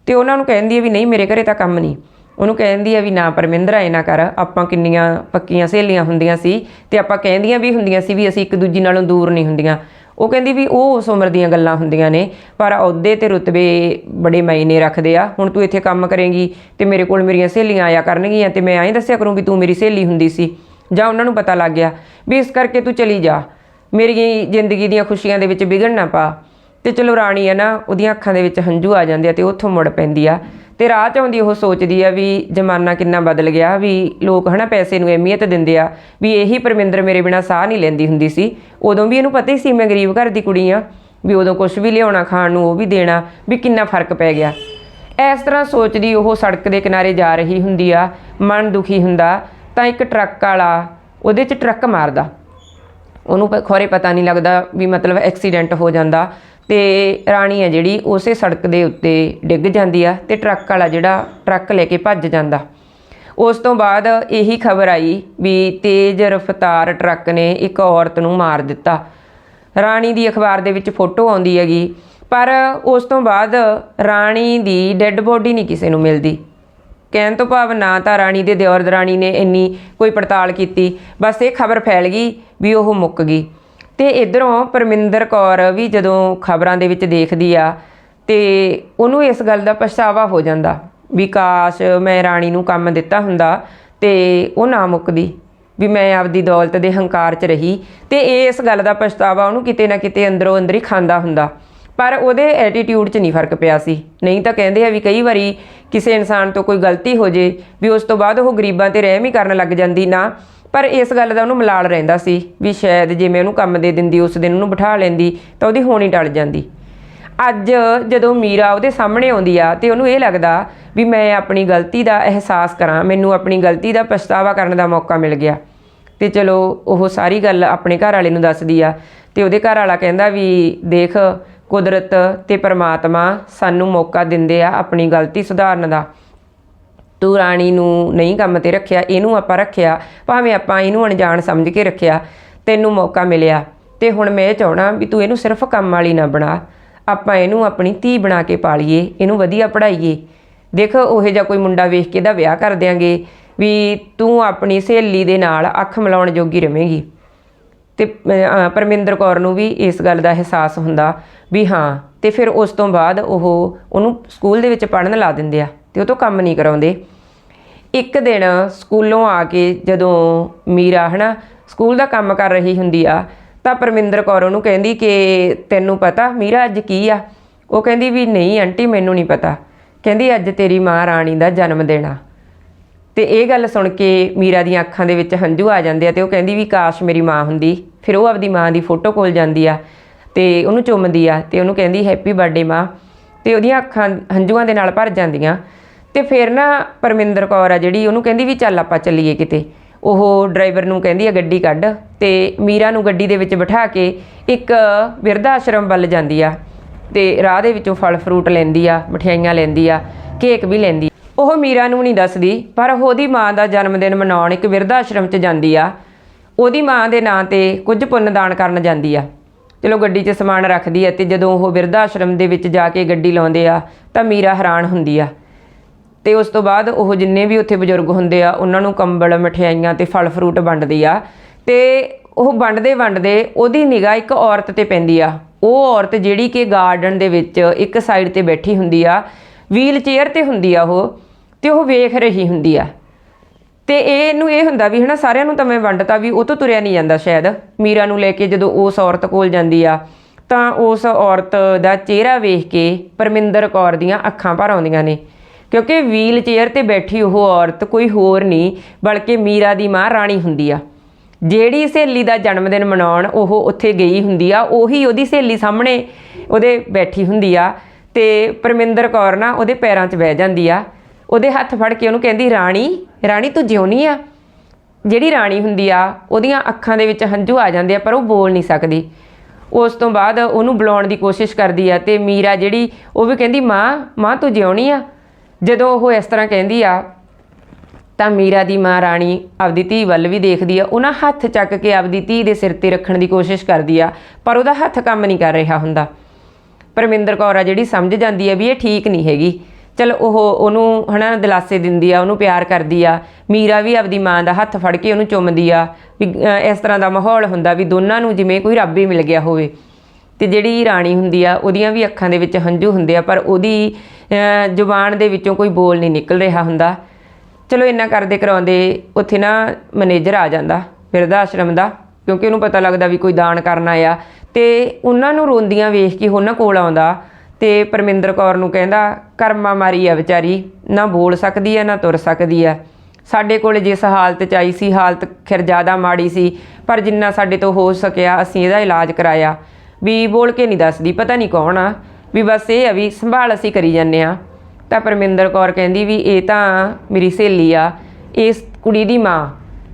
ਤੇ ਉਹਨਾਂ ਨੂੰ ਕਹਿੰਦੀ ਹੈ ਵੀ ਨਹੀਂ, ਮੇਰੇ ਘਰੇ ਤਾਂ ਕੰਮ ਨਹੀਂ। ਉਹਨੂੰ ਕਹਿੰਦੀ ਆ ਵੀ ਨਾ ਪਰਮਿੰਦਰ, ਐ ਨਾ ਕਰ, ਆਪਾਂ ਕਿੰਨੀਆਂ ਪੱਕੀਆਂ ਸਹੇਲੀਆਂ ਹੁੰਦੀਆਂ ਸੀ ਤੇ ਆਪਾਂ ਕਹਿੰਦੀਆਂ ਵੀ ਹੁੰਦੀਆਂ ਸੀ ਵੀ ਅਸੀਂ ਇੱਕ ਦੂਜੀ ਨਾਲੋਂ ਦੂਰ ਨਹੀਂ ਹੁੰਦੀਆਂ। ਉਹ ਕਹਿੰਦੀ ਵੀ ਉਹ ਉਸ ਉਮਰ ਦੀਆਂ ਗੱਲਾਂ ਹੁੰਦੀਆਂ ਨੇ, ਪਰ ਅਹੁਦੇ ਤੇ ਰੁਤਬੇ ਬੜੇ ਮਾਇਨੇ ਰੱਖਦੇ ਆ। ਹੁਣ ਤੂੰ ਇੱਥੇ ਕੰਮ ਕਰੇਂਗੀ ਤੇ ਮੇਰੇ ਕੋਲ ਮੇਰੀਆਂ ਸਹੇਲੀਆਂ ਆਇਆ ਕਰਨਗੀਆਂ ਤੇ ਮੈਂ ਐਂ ਦੱਸਿਆ ਕਰੂੰ ਵੀ ਤੂੰ ਮੇਰੀ ਸਹੇਲੀ ਹੁੰਦੀ ਸੀ। ਜਾਂ ਉਹਨਾਂ ਨੂੰ ਪਤਾ ਲੱਗ ਗਿਆ ਵੀ ਇਸ ਕਰਕੇ ਤੂੰ ਚਲੀ ਜਾ। ਮੇਰੀ ਜ਼ਿੰਦਗੀ ਦੀਆਂ ਖੁਸ਼ੀਆਂ ਦੇ ਵਿੱਚ ਵਿਗੜ ਨਾ ਪਾ। ਤੇ ਚਲੋ ਰਾਣੀ ਹੈ ਨਾ, ਉਹਦੀਆਂ ਅੱਖਾਂ ਦੇ ਵਿੱਚ ਹੰਝੂ ਆ ਜਾਂਦੇ ਆ ਤੇ ਉੱਥੋਂ ਮੁੜ ਪੈਂਦੀ ਆ। ਤੇ ਰਾਹ 'ਚ ਆਉਂਦੀ ਉਹ ਸੋਚਦੀ ਆ ਵੀ ਜ਼ਮਾਨਾ ਕਿੰਨਾ ਬਦਲ ਗਿਆ, ਵੀ ਲੋਕ ਹਨਾ ਪੈਸੇ ਨੂੰ ਅਹਿਮੀਅਤ ਦਿੰਦੇ ਆ, ਵੀ ਇਹੀ ਪਰਮਿੰਦਰ ਮੇਰੇ ਬਿਨਾ ਸਾਹ ਨਹੀਂ ਲੈਂਦੀ ਹੁੰਦੀ ਸੀ। ਉਦੋਂ ਵੀ ਇਹਨੂੰ ਪਤਾ ਹੀ ਸੀ ਮੈਂ ਗਰੀਬ ਘਰ ਦੀ ਕੁੜੀ ਆ, ਵੀ ਉਦੋਂ ਕੁਝ ਵੀ ਲਿਆਉਣਾ, ਖਾਣ ਨੂੰ ਉਹ ਵੀ ਦੇਣਾ, ਵੀ ਕਿੰਨਾ ਫ਼ਰਕ ਪੈ ਗਿਆ। ਇਸ ਤਰ੍ਹਾਂ ਸੋਚਦੀ ਉਹ ਸੜਕ ਦੇ ਕਿਨਾਰੇ ਜਾ ਰਹੀ ਹੁੰਦੀ ਆ, ਮਨ ਦੁਖੀ ਹੁੰਦਾ, ਤਾਂ ਇੱਕ ਟਰੱਕ ਵਾਲਾ ਉਹਦੇ 'ਚ ਟਰੱਕ ਮਾਰਦਾ। ਉਹਨੂੰ ਖੋਰੇ ਪਤਾ ਨਹੀਂ ਲੱਗਦਾ ਵੀ ਮਤਲਬ ਐਕਸੀਡੈਂਟ ਹੋ ਜਾਂਦਾ। ਤੇ ਰਾਣੀ ਆ ਜਿਹੜੀ, ਉਸੇ ਸੜਕ ਦੇ ਉੱਤੇ ਡਿੱਗ ਜਾਂਦੀ ਆ ਤੇ ਟਰੱਕ ਵਾਲਾ ਜਿਹੜਾ ਟਰੱਕ ਲੈ ਕੇ ਭੱਜ ਜਾਂਦਾ। ਉਸ ਤੋਂ ਬਾਅਦ ਇਹੀ ਖਬਰ ਆਈ ਵੀ ਤੇਜ਼ ਰਫ਼ਤਾਰ ਟਰੱਕ ਨੇ ਇੱਕ ਔਰਤ ਨੂੰ ਮਾਰ ਦਿੱਤਾ। ਰਾਣੀ ਦੀ ਅਖਬਾਰ ਦੇ ਵਿੱਚ ਫੋਟੋ ਆਉਂਦੀ ਹੈਗੀ, ਪਰ ਉਸ ਤੋਂ ਬਾਅਦ ਰਾਣੀ ਦੀ ਡੈੱਡ ਬੋਡੀ ਨਹੀਂ ਕਿਸੇ ਨੂੰ ਮਿਲਦੀ। ਕਹਿਣ ਤੋਂ ਭਾਵ ਨਾ ਤਾਂ ਰਾਣੀ ਦੇ ਦਿਓਰ ਦਰਾਣੀ ਨੇ ਇੰਨੀ ਕੋਈ ਪੜਤਾਲ ਕੀਤੀ, ਬਸ ਇਹ ਖਬਰ ਫੈਲ ਗਈ ਵੀ ਉਹ ਮੁੱਕ ਗਈ। ਤੇ ਇਧਰੋਂ ਪਰਮਿੰਦਰ ਕੌਰ ਵੀ ਜਦੋਂ ਖਬਰਾਂ ਦੇ ਵਿੱਚ ਦੇਖਦੀ ਆ, ਤੇ ਉਹਨੂੰ ਇਸ ਗੱਲ ਦਾ ਪਛਤਾਵਾ ਹੋ ਜਾਂਦਾ ਵਿਕਾਸ ਮੈਂ ਰਾਣੀ ਨੂੰ ਕੰਮ ਦਿੱਤਾ ਹੁੰਦਾ ਤੇ ਉਹ ਨਾ ਮੁੱਕਦੀ, ਵੀ ਮੈਂ ਆਪਦੀ ਦੌਲਤ ਦੇ ਹੰਕਾਰ 'ਚ ਰਹੀ। ਤੇ ਇਸ ਗੱਲ ਦਾ ਪਛਤਾਵਾ ਉਹਨੂੰ ਕਿਤੇ ਨਾ ਕਿਤੇ ਅੰਦਰੋਂ ਅੰਦਰ ਹੀ ਖਾਂਦਾ ਹੁੰਦਾ। ਪਰ ਉਹਦੇ ਐਟੀਟਿਊਡ 'ਚ ਨਹੀਂ ਫ਼ਰਕ ਪਿਆ ਸੀ। ਨਹੀਂ ਤਾਂ ਕਹਿੰਦੇ ਆ ਵੀ ਕਈ ਵਾਰੀ ਕਿਸੇ ਇਨਸਾਨ ਤੋਂ ਕੋਈ ਗਲਤੀ ਹੋ ਜੇ, ਵੀ ਉਸ ਤੋਂ ਬਾਅਦ ਉਹ ਗਰੀਬਾਂ ਤੇ ਰਹਿਮ ਹੀ ਕਰਨ ਲੱਗ ਜਾਂਦੀ ਨਾ। ਪਰ ਇਸ ਗੱਲ ਦਾ ਉਹਨੂੰ ਮਲਾਲ ਰਹਿੰਦਾ ਸੀ ਵੀ ਸ਼ਾਇਦ ਜੇ ਮੈਂ ਉਹਨੂੰ ਕੰਮ ਦੇ ਦਿੰਦੀ, ਉਸ ਦਿਨ ਉਹਨੂੰ ਬਿਠਾ ਲੈਂਦੀ, ਤਾਂ ਉਹਦੀ ਹੋਣੀ ਟਲ ਜਾਂਦੀ। ਅੱਜ ਜਦੋਂ ਮੀਰਾ ਉਹਦੇ ਸਾਹਮਣੇ ਆਉਂਦੀ ਆ ਤੇ ਉਹਨੂੰ ਇਹ ਲੱਗਦਾ ਵੀ ਮੈਂ ਆਪਣੀ ਗਲਤੀ ਦਾ ਅਹਿਸਾਸ ਕਰਾਂ, ਮੈਨੂੰ ਆਪਣੀ ਗਲਤੀ ਦਾ ਪਛਤਾਵਾ ਕਰਨ ਦਾ ਮੌਕਾ ਮਿਲ ਗਿਆ। ਤੇ ਚਲੋ, ਉਹ ਸਾਰੀ ਗੱਲ ਆਪਣੇ ਘਰ ਵਾਲੇ ਨੂੰ ਦੱਸਦੀ ਆ ਤੇ ਉਹਦੇ ਘਰ ਵਾਲਾ ਕਹਿੰਦਾ ਵੀ ਦੇਖ, ਕੁਦਰਤ ਤੇ ਪਰਮਾਤਮਾ ਸਾਨੂੰ ਮੌਕਾ ਦਿੰਦੇ ਆ ਆਪਣੀ ਗਲਤੀ ਸੁਧਾਰਨ ਦਾ। ਤੂੰ ਰਾਣੀ ਨੂੰ ਨਹੀਂ ਕੰਮ ਤੇ ਰੱਖਿਆ, ਇਹਨੂੰ ਆਪਾਂ ਰੱਖਿਆ, ਭਾਵੇਂ ਆਪਾਂ ਇਹਨੂੰ ਅਣਜਾਣ ਸਮਝ ਕੇ ਰੱਖਿਆ, ਤੈਨੂੰ ਮੌਕਾ ਮਿਲਿਆ। ਤੇ ਹੁਣ ਮੈਂ ਇਹ ਚਾਹਣਾ ਵੀ ਤੂੰ ਇਹਨੂੰ ਸਿਰਫ ਕੰਮ ਵਾਲੀ ਨਾ ਬਣਾ। ਆਪਾਂ ਇਹਨੂੰ ਆਪਣੀ ਧੀ ਬਣਾ ਕੇ ਪਾਲੀਏ, ਇਹਨੂੰ ਵਧੀਆ ਪੜ੍ਹਾਈਏ। ਦੇਖ, ਉਹੇ ਜਿਹਾ ਕੋਈ ਮੁੰਡਾ ਵੇਖ ਕੇ ਇਹਦਾ ਵਿਆਹ ਕਰ ਦਿਆਂਗੇ ਵੀ ਤੂੰ ਆਪਣੀ ਸਹੇਲੀ ਦੇ ਨਾਲ ਅੱਖ ਮਿਲਾਉਣ ਜੋਗੀ ਰਵੇਂਗੀ। ਤੇ ਪਰਮਿੰਦਰ ਕੌਰ ਨੂੰ ਵੀ ਇਸ ਗੱਲ ਦਾ ਅਹਿਸਾਸ ਹੁੰਦਾ ਵੀ ਹਾਂ, ਤੇ ਫਿਰ ਉਸ ਤੋਂ ਬਾਅਦ ਉਹ ਉਹਨੂੰ ਸਕੂਲ ਦੇ ਵਿੱਚ ਪੜਨ ਲਾ ਦਿੰਦੇ ਆ। ਤੇ ਉਹ ਤੋਂ ਕੰਮ ਨਹੀਂ ਕਰਾਉਂਦੇ। ਇੱਕ ਦਿਨ ਸਕੂਲੋਂ ਆ ਕੇ ਜਦੋਂ ਮੀਰਾ ਹਨਾ ਸਕੂਲ ਦਾ ਕੰਮ ਕਰ ਰਹੀ ਹੁੰਦੀ ਆ, ਤਾਂ ਪਰਮਿੰਦਰ ਕੌਰ ਉਹਨੂੰ ਕਹਿੰਦੀ ਕਿ ਤੈਨੂੰ ਪਤਾ ਮੀਰਾ ਅੱਜ ਕੀ ਆ? ਉਹ ਕਹਿੰਦੀ ਵੀ ਨਹੀਂ ਆਂਟੀ, ਮੈਨੂੰ ਨਹੀਂ ਪਤਾ। ਕਹਿੰਦੀ ਅੱਜ ਤੇਰੀ ਮਾਂ ਰਾਣੀ ਦਾ ਜਨਮ ਦਿਨ ਆ। ਤੇ ਇਹ ਗੱਲ ਸੁਣ ਕੇ ਮੀਰਾ ਦੀਆਂ ਅੱਖਾਂ ਦੇ ਵਿੱਚ ਹੰਝੂ ਆ ਜਾਂਦੇ ਆ ਤੇ ਉਹ ਕਹਿੰਦੀ ਵੀ ਕਾਸ਼ ਮੇਰੀ ਮਾਂ ਹੁੰਦੀ। ਫਿਰ ਉਹ ਆਪਦੀ ਮਾਂ ਦੀ ਫੋਟੋ ਕੋਲ ਜਾਂਦੀ ਆ ਤੇ ਉਹਨੂੰ ਚੁੰਮਦੀ ਆ ਤੇ ਉਹਨੂੰ ਕਹਿੰਦੀ ਹੈਪੀ ਬਰਥਡੇ ਮਾਂ। ਤੇ ਉਹਦੀਆਂ ਅੱਖਾਂ ਹੰਝੂਆਂ ਦੇ ਨਾਲ ਭਰ ਜਾਂਦੀਆਂ। ਤੇ ਫਿਰ ਨਾ ਪਰਮਿੰਦਰ ਕੌਰ ਆ ਜਿਹੜੀ, ਉਹਨੂੰ ਕਹਿੰਦੀ ਵੀ ਚੱਲ ਆਪਾਂ ਚੱਲੀਏ ਕਿਤੇ। ਉਹ ਡਰਾਈਵਰ ਨੂੰ ਕਹਿੰਦੀ ਆ, ਗੱਡੀ ਕੱਢ। ਤੇ ਮੀਰਾ ਨੂੰ ਗੱਡੀ ਦੇ ਵਿੱਚ ਬਿਠਾ ਕੇ ਇੱਕ ਬਿਰਧ ਆਸ਼ਰਮ ਵੱਲ ਜਾਂਦੀ ਆ ਤੇ ਰਾਹ ਦੇ ਵਿੱਚੋਂ ਫਲ ਫਰੂਟ ਲੈਂਦੀ ਆ, ਮਠਿਆਈਆਂ ਲੈਂਦੀ ਆ, ਕੇਕ ਵੀ ਲੈਂਦੀ ਉਹ ਮੀਰਾ ਨੂੰ ਨਹੀਂ ਦੱਸਦੀ, ਪਰ ਉਹਦੀ ਮਾਂ ਦਾ ਜਨਮ ਦਿਨ ਮਨਾਉਣ ਇੱਕ ਬਿਰਧ ਆਸ਼ਰਮ 'ਚ ਜਾਂਦੀ ਆ। ਉਹਦੀ ਮਾਂ ਦੇ ਨਾਂ ਤੇ ਕੁਝ ਪੁੰਨ ਦਾਨ ਕਰਨ ਜਾਂਦੀ ਆ। ਚਲੋ ਗੱਡੀ 'ਚ ਸਮਾਨ ਰੱਖਦੀ ਆ ਤੇ ਜਦੋਂ ਉਹ ਬਿਰਧ ਆਸ਼ਰਮ ਦੇ ਵਿੱਚ ਜਾ ਕੇ ਗੱਡੀ ਲਾਉਂਦੇ ਆ, ਤਾਂ ਮੀਰਾ ਹੈਰਾਨ ਹੁੰਦੀ ਆ। ਤੇ ਉਸ ਤੋਂ ਬਾਅਦ ਉਹ ਜਿੰਨੇ ਵੀ ਉੱਥੇ ਬਜ਼ੁਰਗ ਹੁੰਦੇ ਆ, ਉਹਨਾਂ ਨੂੰ ਕੰਬਲ, ਮਠਿਆਈਆਂ ਤੇ ਫਲ ਫਰੂਟ ਵੰਡਦੀ ਆ। ਤੇ ਉਹ ਵੰਡਦੇ ਵੰਡਦੇ ਉਹਦੀ ਨਿਗਾਹ ਇੱਕ ਔਰਤ ਤੇ ਪੈਂਦੀ ਆ। ਉਹ ਔਰਤ ਜਿਹੜੀ ਕਿ ਗਾਰਡਨ ਦੇ ਵਿੱਚ ਇੱਕ ਸਾਈਡ ਤੇ ਬੈਠੀ ਹੁੰਦੀ ਆ ਵੀਲ ਚੇਅਰ ਤੇ ਹੁੰਦੀ ਆ ਉਹ, ਤੇ ਉਹ ਵੇਖ ਰਹੀ ਹੁੰਦੀ ਆ। ਤੇ ਇਹ ਇਹਨੂੰ ਇਹ ਹੁੰਦਾ ਵੀ ਹਨਾ, ਸਾਰਿਆਂ ਨੂੰ ਤਾਂ ਮੈਂ ਵੰਡਤਾ ਵੀ, ਉਹ ਤੋਂ ਤੁਰਿਆ ਨਹੀਂ ਜਾਂਦਾ ਸ਼ਾਇਦ। ਮੀਰਾ ਨੂੰ ਲੈ ਕੇ ਜਦੋਂ ਉਸ ਔਰਤ ਕੋਲ ਜਾਂਦੀ ਆ, ਤਾਂ ਉਸ ਔਰਤ ਦਾ ਚਿਹਰਾ ਵੇਖ ਕੇ ਪਰਮਿੰਦਰ ਕੌਰ ਦੀਆਂ ਅੱਖਾਂ ਭਰ ਆਉਂਦੀਆਂ ਨੇ। ਕਿਉਂਕਿ ਵੀਲ ਚੇਅਰ ਤੇ ਬੈਠੀ ਉਹ ਔਰਤ ਕੋਈ ਹੋਰ ਨਹੀਂ, ਬਲਕਿ ਮੀਰਾ ਦੀ ਮਾਂ ਰਾਣੀ ਹੁੰਦੀ ਆ। ਜਿਹੜੀ ਸਹੇਲੀ ਦਾ ਜਨਮ ਦਿਨ ਮਨਾਉਣ ਉਹ ਉੱਥੇ ਗਈ ਹੁੰਦੀ ਆ, ਉਹੀ ਉਹਦੀ ਸਹੇਲੀ ਸਾਹਮਣੇ ਉਹਦੇ ਬੈਠੀ ਹੁੰਦੀ ਆ ਤੇ ਪਰਮਿੰਦਰ ਕੌਰ ਨਾ ਉਹਦੇ ਪੈਰਾਂ 'ਚ ਬਹਿ ਜਾਂਦੀ ਆ। ਉਹਦੇ ਹੱਥ ਫੜ ਕੇ ਉਹਨੂੰ ਕਹਿੰਦੀ, ਰਾਣੀ ਰਾਣੀ ਤੂੰ ਜਿਉਣੀ ਆ? ਜਿਹੜੀ ਰਾਣੀ ਹੁੰਦੀ ਆ, ਉਹਦੀਆਂ ਅੱਖਾਂ ਦੇ ਵਿੱਚ ਹੰਝੂ ਆ ਜਾਂਦੇ ਆ, ਪਰ ਉਹ ਬੋਲ ਨਹੀਂ ਸਕਦੀ। ਉਸ ਤੋਂ ਬਾਅਦ ਉਹਨੂੰ ਬੁਲਾਉਣ ਦੀ ਕੋਸ਼ਿਸ਼ ਕਰਦੀ ਆ ਤੇ ਮੀਰਾ ਜਿਹੜੀ, ਉਹ ਵੀ ਕਹਿੰਦੀ, ਮਾਂ ਮਾਂ ਤੂੰ ਜਿਉਣੀ ਆ? ਜਦੋਂ ਉਹ ਇਸ ਤਰ੍ਹਾਂ ਕਹਿੰਦੀ ਆ, ਤਾਂ ਮੀਰਾ ਦੀ ਮਾਂ ਰਾਣੀ ਆਪਦੀ ਧੀ ਵੱਲ ਵੀ ਦੇਖਦੀ ਆ। ਉਹਨਾਂ ਹੱਥ ਚੱਕ ਕੇ ਆਪਦੀ ਧੀ ਦੇ ਸਿਰ ਤੇ ਰੱਖਣ ਦੀ ਕੋਸ਼ਿਸ਼ ਕਰਦੀ ਆ, ਪਰ ਉਹਦਾ ਹੱਥ ਕੰਮ ਨਹੀਂ ਕਰ ਰਿਹਾ ਹੁੰਦਾ। ਪਰਮਿੰਦਰ ਕੌਰ ਆ ਜਿਹੜੀ ਸਮਝ ਜਾਂਦੀ ਆ ਵੀ ਇਹ ਠੀਕ ਨਹੀਂ ਹੈਗੀ। ਚਲ ਉਹ ਉਹਨੂੰ ਹਨਾ ਦਿਲਾਸੇ ਦਿੰਦੀ ਆ, ਉਹਨੂੰ ਪਿਆਰ ਕਰਦੀ ਆ। ਮੀਰਾ ਵੀ ਆਪਦੀ ਮਾਂ ਦਾ ਹੱਥ ਫੜ ਕੇ ਉਹਨੂੰ ਚੁੰਮਦੀ ਆ ਵੀ ਇਸ ਤਰ੍ਹਾਂ ਦਾ ਮਾਹੌਲ ਹੁੰਦਾ ਵੀ ਦੋਨਾਂ ਨੂੰ ਜਿਵੇਂ ਕੋਈ ਰੱਬ ਹੀ ਮਿਲ ਗਿਆ ਹੋਵੇ। ਤੇ ਜਿਹੜੀ ਰਾਣੀ ਹੁੰਦੀ ਆ, ਉਹਦੀਆਂ ਵੀ ਅੱਖਾਂ ਦੇ ਵਿੱਚ ਹੰਝੂ ਹੁੰਦੇ ਆ, ਪਰ ਉਹਦੀ ਜ਼ੁਬਾਨ ਦੇ ਵਿੱਚੋਂ ਕੋਈ ਬੋਲ ਨਹੀਂ ਨਿਕਲ ਰਿਹਾ ਹੁੰਦਾ। ਚਲੋ ਇੰਨਾ ਕਰਦੇ ਕਰਾਉਂਦੇ, ਉੱਥੇ ਨਾ ਮੈਨੇਜਰ ਆ ਜਾਂਦਾ ਬਿਰਧ ਆਸ਼ਰਮ ਦਾ, ਕਿਉਂਕਿ ਉਹਨੂੰ ਪਤਾ ਲੱਗਦਾ ਵੀ ਕੋਈ ਦਾਨ ਕਰਨ ਆਇਆ। ਤੇ ਉਹਨਾਂ ਨੂੰ ਰੋਂਦੀਆਂ ਵੇਖ ਕੇ ਉਹਨਾਂ ਕੋਲ ਆਉਂਦਾ ਤੇ ਪਰਮਿੰਦਰ ਕੌਰ ਨੂੰ ਕਹਿੰਦਾ, ਕਰਮਾ ਮਾਰੀ ਆ ਵਿਚਾਰੀ, ਨਾ ਬੋਲ ਸਕਦੀ ਆ, ਨਾ ਤੁਰ ਸਕਦੀ ਆ। ਸਾਡੇ ਕੋਲ ਜਿਸ ਹਾਲਤ ਚ ਆਈ ਸੀ, ਹਾਲਤ ਖਿਰ ਜ਼ਿਆਦਾ ਮਾੜੀ ਸੀ, ਪਰ ਜਿੰਨਾ ਸਾਡੇ ਤੋਂ ਹੋ ਸਕਿਆ, ਅਸੀਂ ਇਹਦਾ ਇਲਾਜ ਕਰਾਇਆ। ਵੀ ਬੋਲ ਕੇ ਨਹੀਂ ਦੱਸਦੀ, ਪਤਾ ਨਹੀਂ ਕੌਣ ਆ। ਵੀ ਬਸ ਇਹ ਆ ਵੀ ਸੰਭਾਲ ਅਸੀਂ ਕਰੀ ਜਾਂਦੇ ਆ ਤਾਂ ਪਰਮਿੰਦਰ ਕੌਰ ਕਹਿੰਦੀ ਵੀ ਇਹ ਤਾਂ ਮੇਰੀ ਸਹੇਲੀ ਆ, ਇਸ ਕੁੜੀ ਦੀ ਮਾਂ।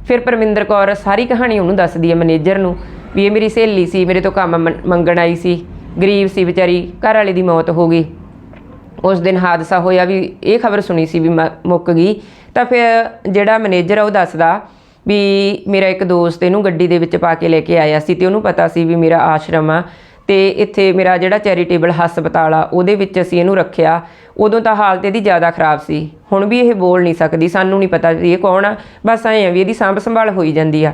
ਫਿਰ ਪਰਮਿੰਦਰ ਕੌਰ ਸਾਰੀ ਕਹਾਣੀ ਉਹਨੂੰ ਦੱਸਦੀ ਹੈ ਮੈਨੇਜਰ ਨੂੰ ਵੀ ਇਹ ਮੇਰੀ ਸਹੇਲੀ ਸੀ, ਮੇਰੇ ਤੋਂ ਕੰਮ ਮੰ- ਮੰਗਣ ਆਈ ਸੀ। ਗਰੀਬ ਸੀ ਵਿਚਾਰੀ, ਘਰ ਵਾਲੇ ਦੀ ਮੌਤ ਹੋ ਗਈ। ਉਸ ਦਿਨ ਹਾਦਸਾ ਹੋਇਆ ਵੀ ਇਹ ਖਬਰ ਸੁਣੀ ਸੀ ਵੀ ਮ- ਮੁੱਕ ਗਈ। ਤਾਂ ਫਿਰ ਜਿਹੜਾ ਮੈਨੇਜਰ ਆ ਉਹ ਦੱਸਦਾ ਵੀ ਮੇਰਾ ਇੱਕ ਦੋਸਤ ਇਹਨੂੰ ਗੱਡੀ ਦੇ ਵਿੱਚ ਪਾ ਕੇ ਲੈ ਕੇ ਆਇਆ ਸੀ ਤੇ ਉਹਨੂੰ ਪਤਾ ਸੀ ਵੀ ਮੇਰਾ ਆਸ਼ਰਮ ਆ ਤੇ ਇੱਥੇ ਮੇਰਾ ਜਿਹੜਾ ਚੈਰੀਟੇਬਲ ਹਸਪਤਾਲ ਆ, ਉਹਦੇ ਵਿੱਚ ਅਸੀਂ ਇਹਨੂੰ ਰੱਖਿਆ। ਉਦੋਂ ਤਾਂ ਹਾਲਤ ਇਹਦੀ ਜ਼ਿਆਦਾ ਖਰਾਬ ਸੀ। ਹੁਣ ਵੀ ਇਹ ਬੋਲ ਨਹੀਂ ਸਕਦੀ, ਸਾਨੂੰ ਨਹੀਂ ਪਤਾ ਵੀ ਇਹ ਕੌਣ ਆ। ਬਸ ਐਂ ਆ ਵੀ ਇਹਦੀ ਸਾਂਭ ਸੰਭਾਲ ਹੋਈ ਜਾਂਦੀ ਆ।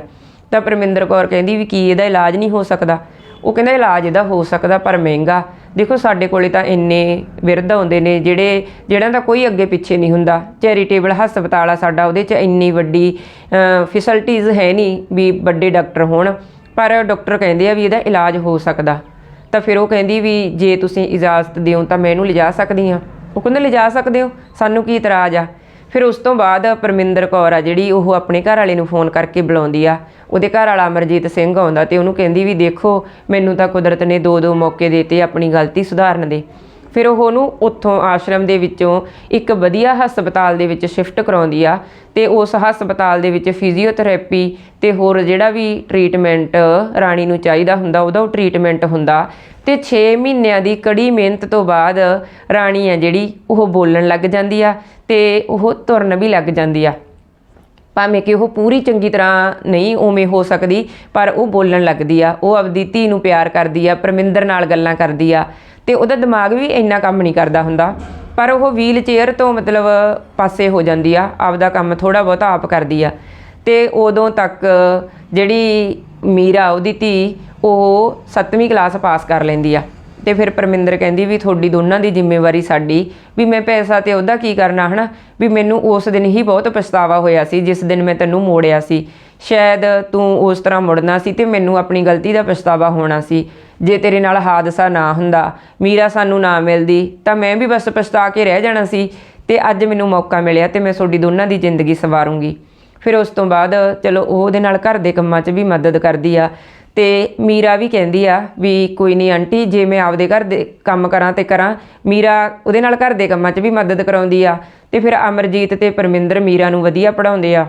ਤਾਂ ਪਰਮਿੰਦਰ ਕੌਰ ਕਹਿੰਦੀ ਵੀ ਕੀ ਇਹਦਾ ਇਲਾਜ ਨਹੀਂ ਹੋ ਸਕਦਾ? ਉਹ ਕਹਿੰਦਾ ਇਲਾਜ ਇਹਦਾ ਹੋ ਸਕਦਾ ਪਰ ਮਹਿੰਗਾ। ਦੇਖੋ ਸਾਡੇ ਕੋਲੇ ਤਾਂ ਇੰਨੇ ਵਿਰਧ ਆਉਂਦੇ ਨੇ ਜਿਹੜੇ, ਜਿਹੜਾਂ ਦਾ ਕੋਈ ਅੱਗੇ ਪਿੱਛੇ ਨਹੀਂ ਹੁੰਦਾ। ਚੈਰੀਟੇਬਲ ਹਸਪਤਾਲ ਆ ਸਾਡਾ, ਉਹਦੇ 'ਚ ਇੰਨੀ ਵੱਡੀ ਫੈਸਿਲਿਟੀਆਂ ਹੈ ਨਹੀਂ ਵੀ ਵੱਡੇ ਡਾਕਟਰ ਹੋਣ। ਪਰ ਡਾਕਟਰ ਕਹਿੰਦੇ ਆ ਵੀ ਇਹਦਾ ਇਲਾਜ ਹੋ ਸਕਦਾ। ਤਾਂ ਫਿਰ ਉਹ ਕਹਿੰਦੀ ਵੀ ਜੇ ਤੁਸੀਂ ਇਜਾਜ਼ਤ ਦਿਓ ਤਾਂ ਮੈਂ ਇਹਨੂੰ ਲਿਜਾ ਸਕਦੀ ਹਾਂ। ਉਹ ਕਹਿੰਦੇ, ਲਿਜਾ ਸਕਦੇ ਹੋ? ਸਾਨੂੰ ਕੀ ਇਤਰਾਜ਼ ਆ? ਫਿਰ ਉਸ ਤੋਂ ਬਾਅਦ ਪਰਮਿੰਦਰ ਕੌਰ ਆ ਜਿਹੜੀ, ਉਹ ਆਪਣੇ ਘਰ ਵਾਲੇ ਨੂੰ ਫੋਨ ਕਰਕੇ ਬੁਲਾਉਂਦੀ ਆ। ਉਹਦੇ ਘਰ ਵਾਲਾ ਅਮਰਜੀਤ ਸਿੰਘ ਆਉਂਦਾ ਤੇ ਉਹਨੂੰ ਕਹਿੰਦੀ ਵੀ ਦੇਖੋ, ਮੈਨੂੰ ਤਾਂ ਕੁਦਰਤ ਨੇ ਦੋ ਦੋ ਮੌਕੇ ਦਿੱਤੇ ਆਪਣੀ ਗਲਤੀ ਸੁਧਾਰਨ ਦੇ। ਫਿਰ ਉਹ ਉਹਨੂੰ ਉੱਥੋਂ ਆਸ਼ਰਮ ਦੇ ਵਿੱਚੋਂ ਇੱਕ ਵਧੀਆ ਹਸਪਤਾਲ ਦੇ ਵਿੱਚ ਸ਼ਿਫਟ ਕਰਾਉਂਦੀ ਆ ਤੇ ਉਸ ਹਸਪਤਾਲ ਦੇ ਵਿੱਚ ਫਿਜ਼ੀਓਥੈਰੇਪੀ ਤੇ ਹੋਰ ਜਿਹੜਾ ਵੀ ਟ੍ਰੀਟਮੈਂਟ ਰਾਣੀ ਨੂੰ ਚਾਹੀਦਾ ਹੁੰਦਾ, ਉਹਦਾ ਉਹ ਟ੍ਰੀਟਮੈਂਟ ਹੁੰਦਾ ਤੇ 6 ਮਹੀਨਿਆਂ ਦੀ ਕੜੀ ਮਿਹਨਤ ਤੋਂ ਬਾਅਦ ਰਾਣੀ ਆ ਜਿਹੜੀ, ਉਹ ਬੋਲਣ ਲੱਗ ਜਾਂਦੀ ਆ ਤੇ ਉਹ ਤੁਰਨ ਵੀ ਲੱਗ ਜਾਂਦੀ ਆ। ਭਾਵੇਂ ਕਿ ਉਹ ਪੂਰੀ ਚੰਗੀ ਤਰ੍ਹਾਂ ਨਹੀਂ ਉਵੇਂ ਹੋ ਸਕਦੀ, ਪਰ ਉਹ ਬੋਲਣ ਲੱਗਦੀ ਆ, ਉਹ ਆਪਦੀ ਧੀ ਨੂੰ ਪਿਆਰ ਕਰਦੀ ਆ, ਪਰਮਿੰਦਰ ਨਾਲ ਗੱਲਾਂ ਕਰਦੀ ਆ, ਤੇ ਉਹਦਾ ਦਿਮਾਗ ਵੀ ਇੰਨਾ ਕੰਮ ਨਹੀਂ ਕਰਦਾ ਹੁੰਦਾ। ਪਰ ਉਹ ਵੀਲ ਚੇਅਰ ਤੋਂ ਮਤਲਬ ਪਾਸੇ ਹੋ ਜਾਂਦੀ ਆ, ਆਪਦਾ ਕੰਮ ਥੋੜਾ ਬਹੁਤਾ ਆਪ ਕਰਦੀ ਆ। ਤੇ ਉਦੋਂ ਤੱਕ ਜਿਹੜੀ ਮੀਰਾ ਉਹਦੀ ਧੀ, ਉਹ 7ਵੀਂ ਕਲਾਸ ਪਾਸ ਕਰ ਲੈਂਦੀ ਆ। ਤੇ ਫਿਰ ਪਰਮਿੰਦਰ ਕਹਿੰਦੀ ਵੀ ਤੁਹਾਡੀ ਦੋਨਾਂ ਦੀ ਜ਼ਿੰਮੇਵਾਰੀ ਸਾਡੀ, ਵੀ ਮੈਂ ਪੈਸਾ ਤੇ ਉਹਦਾ ਕੀ ਕਰਨਾ ਹਨਾ? ਵੀ ਮੈਨੂੰ ਉਸ ਦਿਨ ਹੀ ਬਹੁਤ ਪਛਤਾਵਾ ਹੋਇਆ ਸੀ, ਜਿਸ ਦਿਨ ਮੈਂ ਤੈਨੂੰ ਮੋੜਿਆ ਸੀ। ਸ਼ਾਇਦ ਤੂੰ ਉਸ ਤਰ੍ਹਾਂ ਮੁੜਨਾ ਸੀ ਤੇ ਮੈਨੂੰ ਆਪਣੀ ਗਲਤੀ ਦਾ ਪਛਤਾਵਾ ਹੋਣਾ ਸੀ। ਜੇ ਤੇਰੇ ਨਾਲ ਹਾਦਸਾ ਨਾ ਹੁੰਦਾ, ਮੀਰਾ ਸਾਨੂੰ ਨਾ ਮਿਲਦੀ, ਤਾਂ ਮੈਂ ਵੀ ਬਸ ਪਛਤਾ ਕੇ ਰਹਿ ਜਾਣਾ ਸੀ ਤੇ ਅੱਜ ਮੈਨੂੰ ਮੌਕਾ ਮਿਲਿਆ ਤੇ ਮੈਂ ਤੁਹਾਡੀ ਦੋਨਾਂ ਦੀ ਜ਼ਿੰਦਗੀ ਸਵਾਰੂੰਗੀ। ਫਿਰ ਉਸ ਤੋਂ ਬਾਅਦ, ਚਲੋ ਉਹਦੇ ਨਾਲ ਘਰ ਦੇ ਕੰਮਾਂ 'ਚ ਵੀ ਮਦਦ ਕਰਦੀ ਆ। ਤੇ ਮੀਰਾ ਵੀ ਕਹਿੰਦੀ ਆ ਵੀ ਕੋਈ ਨਹੀਂ ਆਂਟੀ, ਜੇ ਮੈਂ ਆਪਦੇ ਘਰ ਦੇ ਕੰਮ ਕਰਾਂ ਤੇ ਕਰਾਂ, ਮੀਰਾ ਉਹਦੇ ਨਾਲ ਘਰ ਦੇ ਕੰਮਾਂ 'ਚ ਵੀ ਮਦਦ ਕਰਾਉਂਦੀ ਆ ਤੇ ਫਿਰ ਅਮਰਜੀਤ ਤੇ ਪਰਮਿੰਦਰ ਮੀਰਾ ਨੂੰ ਵਧੀਆ ਪੜਾਉਂਦੇ ਆ।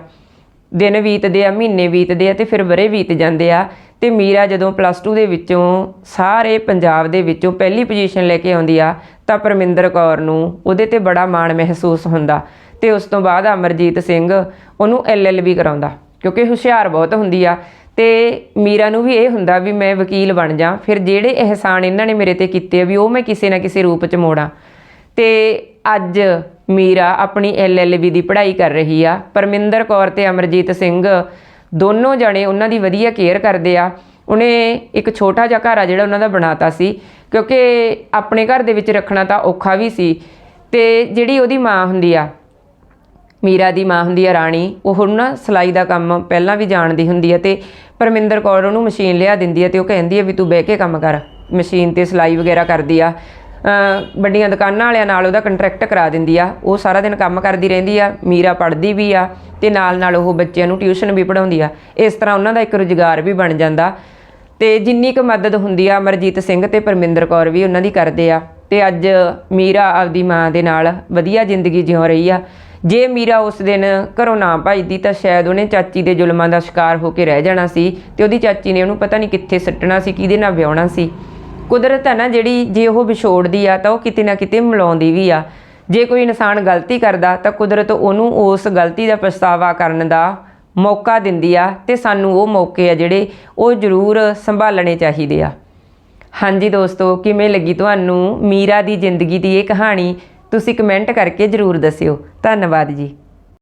ਦਿਨ ਬੀਤਦੇ ਆ, ਮਹੀਨੇ ਬੀਤਦੇ ਆ ਤੇ ਫਿਰ ਬਰੇ ਬੀਤ ਜਾਂਦੇ ਆ ਤੇ ਮੀਰਾ ਜਦੋਂ ਪਲੱਸ 2 ਦੇ ਵਿੱਚੋਂ ਸਾਰੇ ਪੰਜਾਬ ਦੇ ਵਿੱਚੋਂ ਪਹਿਲੀ ਪੋਜੀਸ਼ਨ ਲੈ ਕੇ ਆਉਂਦੀ ਆ ਤਾਂ ਪਰਮਿੰਦਰ ਕੌਰ ਨੂੰ ਉਹਦੇ ਤੇ ਬੜਾ ਮਾਣ ਮਹਿਸੂਸ ਹੁੰਦਾ ਤੇ ਉਸ ਤੋਂ ਬਾਅਦ ਅਮਰਜੀਤ ਸਿੰਘ ਉਹਨੂੰ ਐਲਐਲਬੀ ਕਰਾਉਂਦਾ ਕਿਉਂਕਿ ਹੁਸ਼ਿਆਰ ਬਹੁਤ ਹੁੰਦੀ ਆ ਤੇ ਮੀਰਾ ਨੂੰ ਵੀ ਇਹ ਹੁੰਦਾ ਵੀ ਮੈਂ ਵਕੀਲ ਬਣ ਜਾ। ਫਿਰ ਜਿਹੜੇ ਅਹਿਸਾਨ ਇਹਨਾਂ ਨੇ ਮੇਰੇ ਤੇ ਕੀਤੇ ਆ ਵੀ ਉਹ ਮੈਂ ਕਿਸੇ ਨਾ ਕਿਸੇ ਰੂਪ 'ਚ ਮੋੜਾਂ। ਤੇ ਅੱਜ ਮੀਰਾ ਆਪਣੀ ਐਲਐਲਬੀ ਦੀ ਪੜ੍ਹਾਈ ਕਰ ਰਹੀ ਆ। ਪਰਮਿੰਦਰ ਕੌਰ ਤੇ ਅਮਰਜੀਤ ਸਿੰਘ ਦੋਨੋਂ ਜਣੇ ਉਹਨਾਂ ਦੀ ਵਧੀਆ ਕੇਅਰ ਕਰਦੇ ਆ। ਉਹਨੇ ਇੱਕ ਛੋਟਾ ਜਿਹਾ ਘਰ ਆ ਜਿਹੜਾ ਉਹਨਾਂ ਦਾ ਬਣਾਤਾ ਸੀ। ਕਿਉਂਕਿ ਆਪਣੇ ਘਰ ਦੇ ਵਿੱਚ ਰੱਖਣਾ ਤਾਂ ਔਖਾ ਵੀ ਸੀ। ਤੇ ਜਿਹੜੀ ਉਹਦੀ ਮਾਂ ਹੁੰਦੀ ਆ ਮੀਰਾ ਦੀ ਮਾਂ ਹੁੰਦੀ ਆ ਰਾਣੀ, ਉਹ ਨਾ ਸਿਲਾਈ ਦਾ ਕੰਮ ਪਹਿਲਾਂ ਵੀ ਜਾਣਦੀ ਹੁੰਦੀ ਆ ਤੇ ਪਰਮਿੰਦਰ ਕੌਰ ਉਹਨੂੰ ਮਸ਼ੀਨ ਲਿਆ ਦਿੰਦੀ ਹੈ ਤੇ ਉਹ ਕਹਿੰਦੀ ਹੈ ਵੀ ਤੂੰ ਬਹਿ ਕੇ ਕੰਮ ਕਰ, ਮਸ਼ੀਨ ਤੇ ਸਿਲਾਈ ਵਗੈਰਾ ਕਰਦੀ ਆ। ਵੱਡੀਆਂ ਦੁਕਾਨਾਂ ਵਾਲਿਆਂ ਨਾਲ ਉਹਦਾ ਕੰਟਰੈਕਟ ਕਰਾ ਦਿੰਦੀ ਆ, ਉਹ ਸਾਰਾ ਦਿਨ ਕੰਮ ਕਰਦੀ ਰਹਿੰਦੀ ਆ, ਮੀਰਾ ਪੜ੍ਹਦੀ ਵੀ ਆ ਤੇ ਨਾਲ ਨਾਲ ਉਹ ਬੱਚਿਆਂ ਨੂੰ ਟਿਊਸ਼ਨ ਵੀ ਪੜਾਉਂਦੀ ਆ। ਇਸ ਤਰ੍ਹਾਂ ਉਹਨਾਂ ਦਾ ਇੱਕ ਰੁਜ਼ਗਾਰ ਵੀ ਬਣ ਜਾਂਦਾ ਤੇ ਜਿੰਨੀ ਕੁ ਮਦਦ ਹੁੰਦੀ ਆ ਅਮਰਜੀਤ ਸਿੰਘ ਤੇ ਪਰਮਿੰਦਰ ਕੌਰ ਵੀ ਉਹਨਾਂ ਦੀ ਕਰਦੇ ਆ ਤੇ ਅੱਜ ਮੀਰਾ ਆਪਦੀ ਮਾਂ ਦੇ ਨਾਲ ਵਧੀਆ ਜ਼ਿੰਦਗੀ ਜਿਉ ਰਹੀ ਆ। ਜੇ ਮੀਰਾ ਉਸ ਦਿਨ ਘਰੋਂ ਨਾ ਭੱਜਦੀ ਤਾਂ ਸ਼ਾਇਦ ਉਹਨੇ ਚਾਚੀ ਦੇ ਜ਼ੁਲਮਾਂ ਦਾ ਸ਼ਿਕਾਰ ਹੋ ਕੇ ਰਹਿ ਜਾਣਾ ਸੀ ਤੇ ਉਹਦੀ ਚਾਚੀ ਨੇ ਉਹਨੂੰ ਪਤਾ ਨਹੀਂ ਕਿੱਥੇ ਸੱਟਣਾ ਸੀ, ਕਿਹਦੇ ਨਾਲ ਵਿਆਹਣਾ ਸੀ। ਕੁਦਰਤ ਹੈ ਨਾ ਜਿਹੜੀ ਜੇ ਉਹ ਵਿਛੋੜਦੀ ਆ ਤਾਂ ਉਹ ਕਿਤੇ ਨਾ ਕਿਤੇ ਮਿਲਾਉਂਦੀ ਵੀ ਆ। ਜੇ ਕੋਈ ਇਨਸਾਨ ਗਲਤੀ ਕਰਦਾ ਤਾਂ ਕੁਦਰਤ ਉਹਨੂੰ ਉਸ ਗਲਤੀ ਦਾ ਪਛਤਾਵਾ ਕਰਨ ਦਾ ਮੌਕਾ ਦਿੰਦੀ ਆ ਤੇ ਸਾਨੂੰ ਉਹ ਮੌਕੇ ਆ ਜਿਹੜੇ ਉਹ ਜ਼ਰੂਰ ਸੰਭਾਲਣੇ ਚਾਹੀਦੇ ਆ। ਹਾਂਜੀ ਦੋਸਤੋ, ਕਿਵੇਂ ਲੱਗੀ ਤੁਹਾਨੂੰ ਮੀਰਾ ਦੀ ਜ਼ਿੰਦਗੀ ਦੀ ਇਹ ਕਹਾਣੀ? ਤੁਸੀਂ ਕਮੈਂਟ ਕਰਕੇ ਜ਼ਰੂਰ ਦੱਸਿਓ। ਧੰਨਵਾਦ ਜੀ।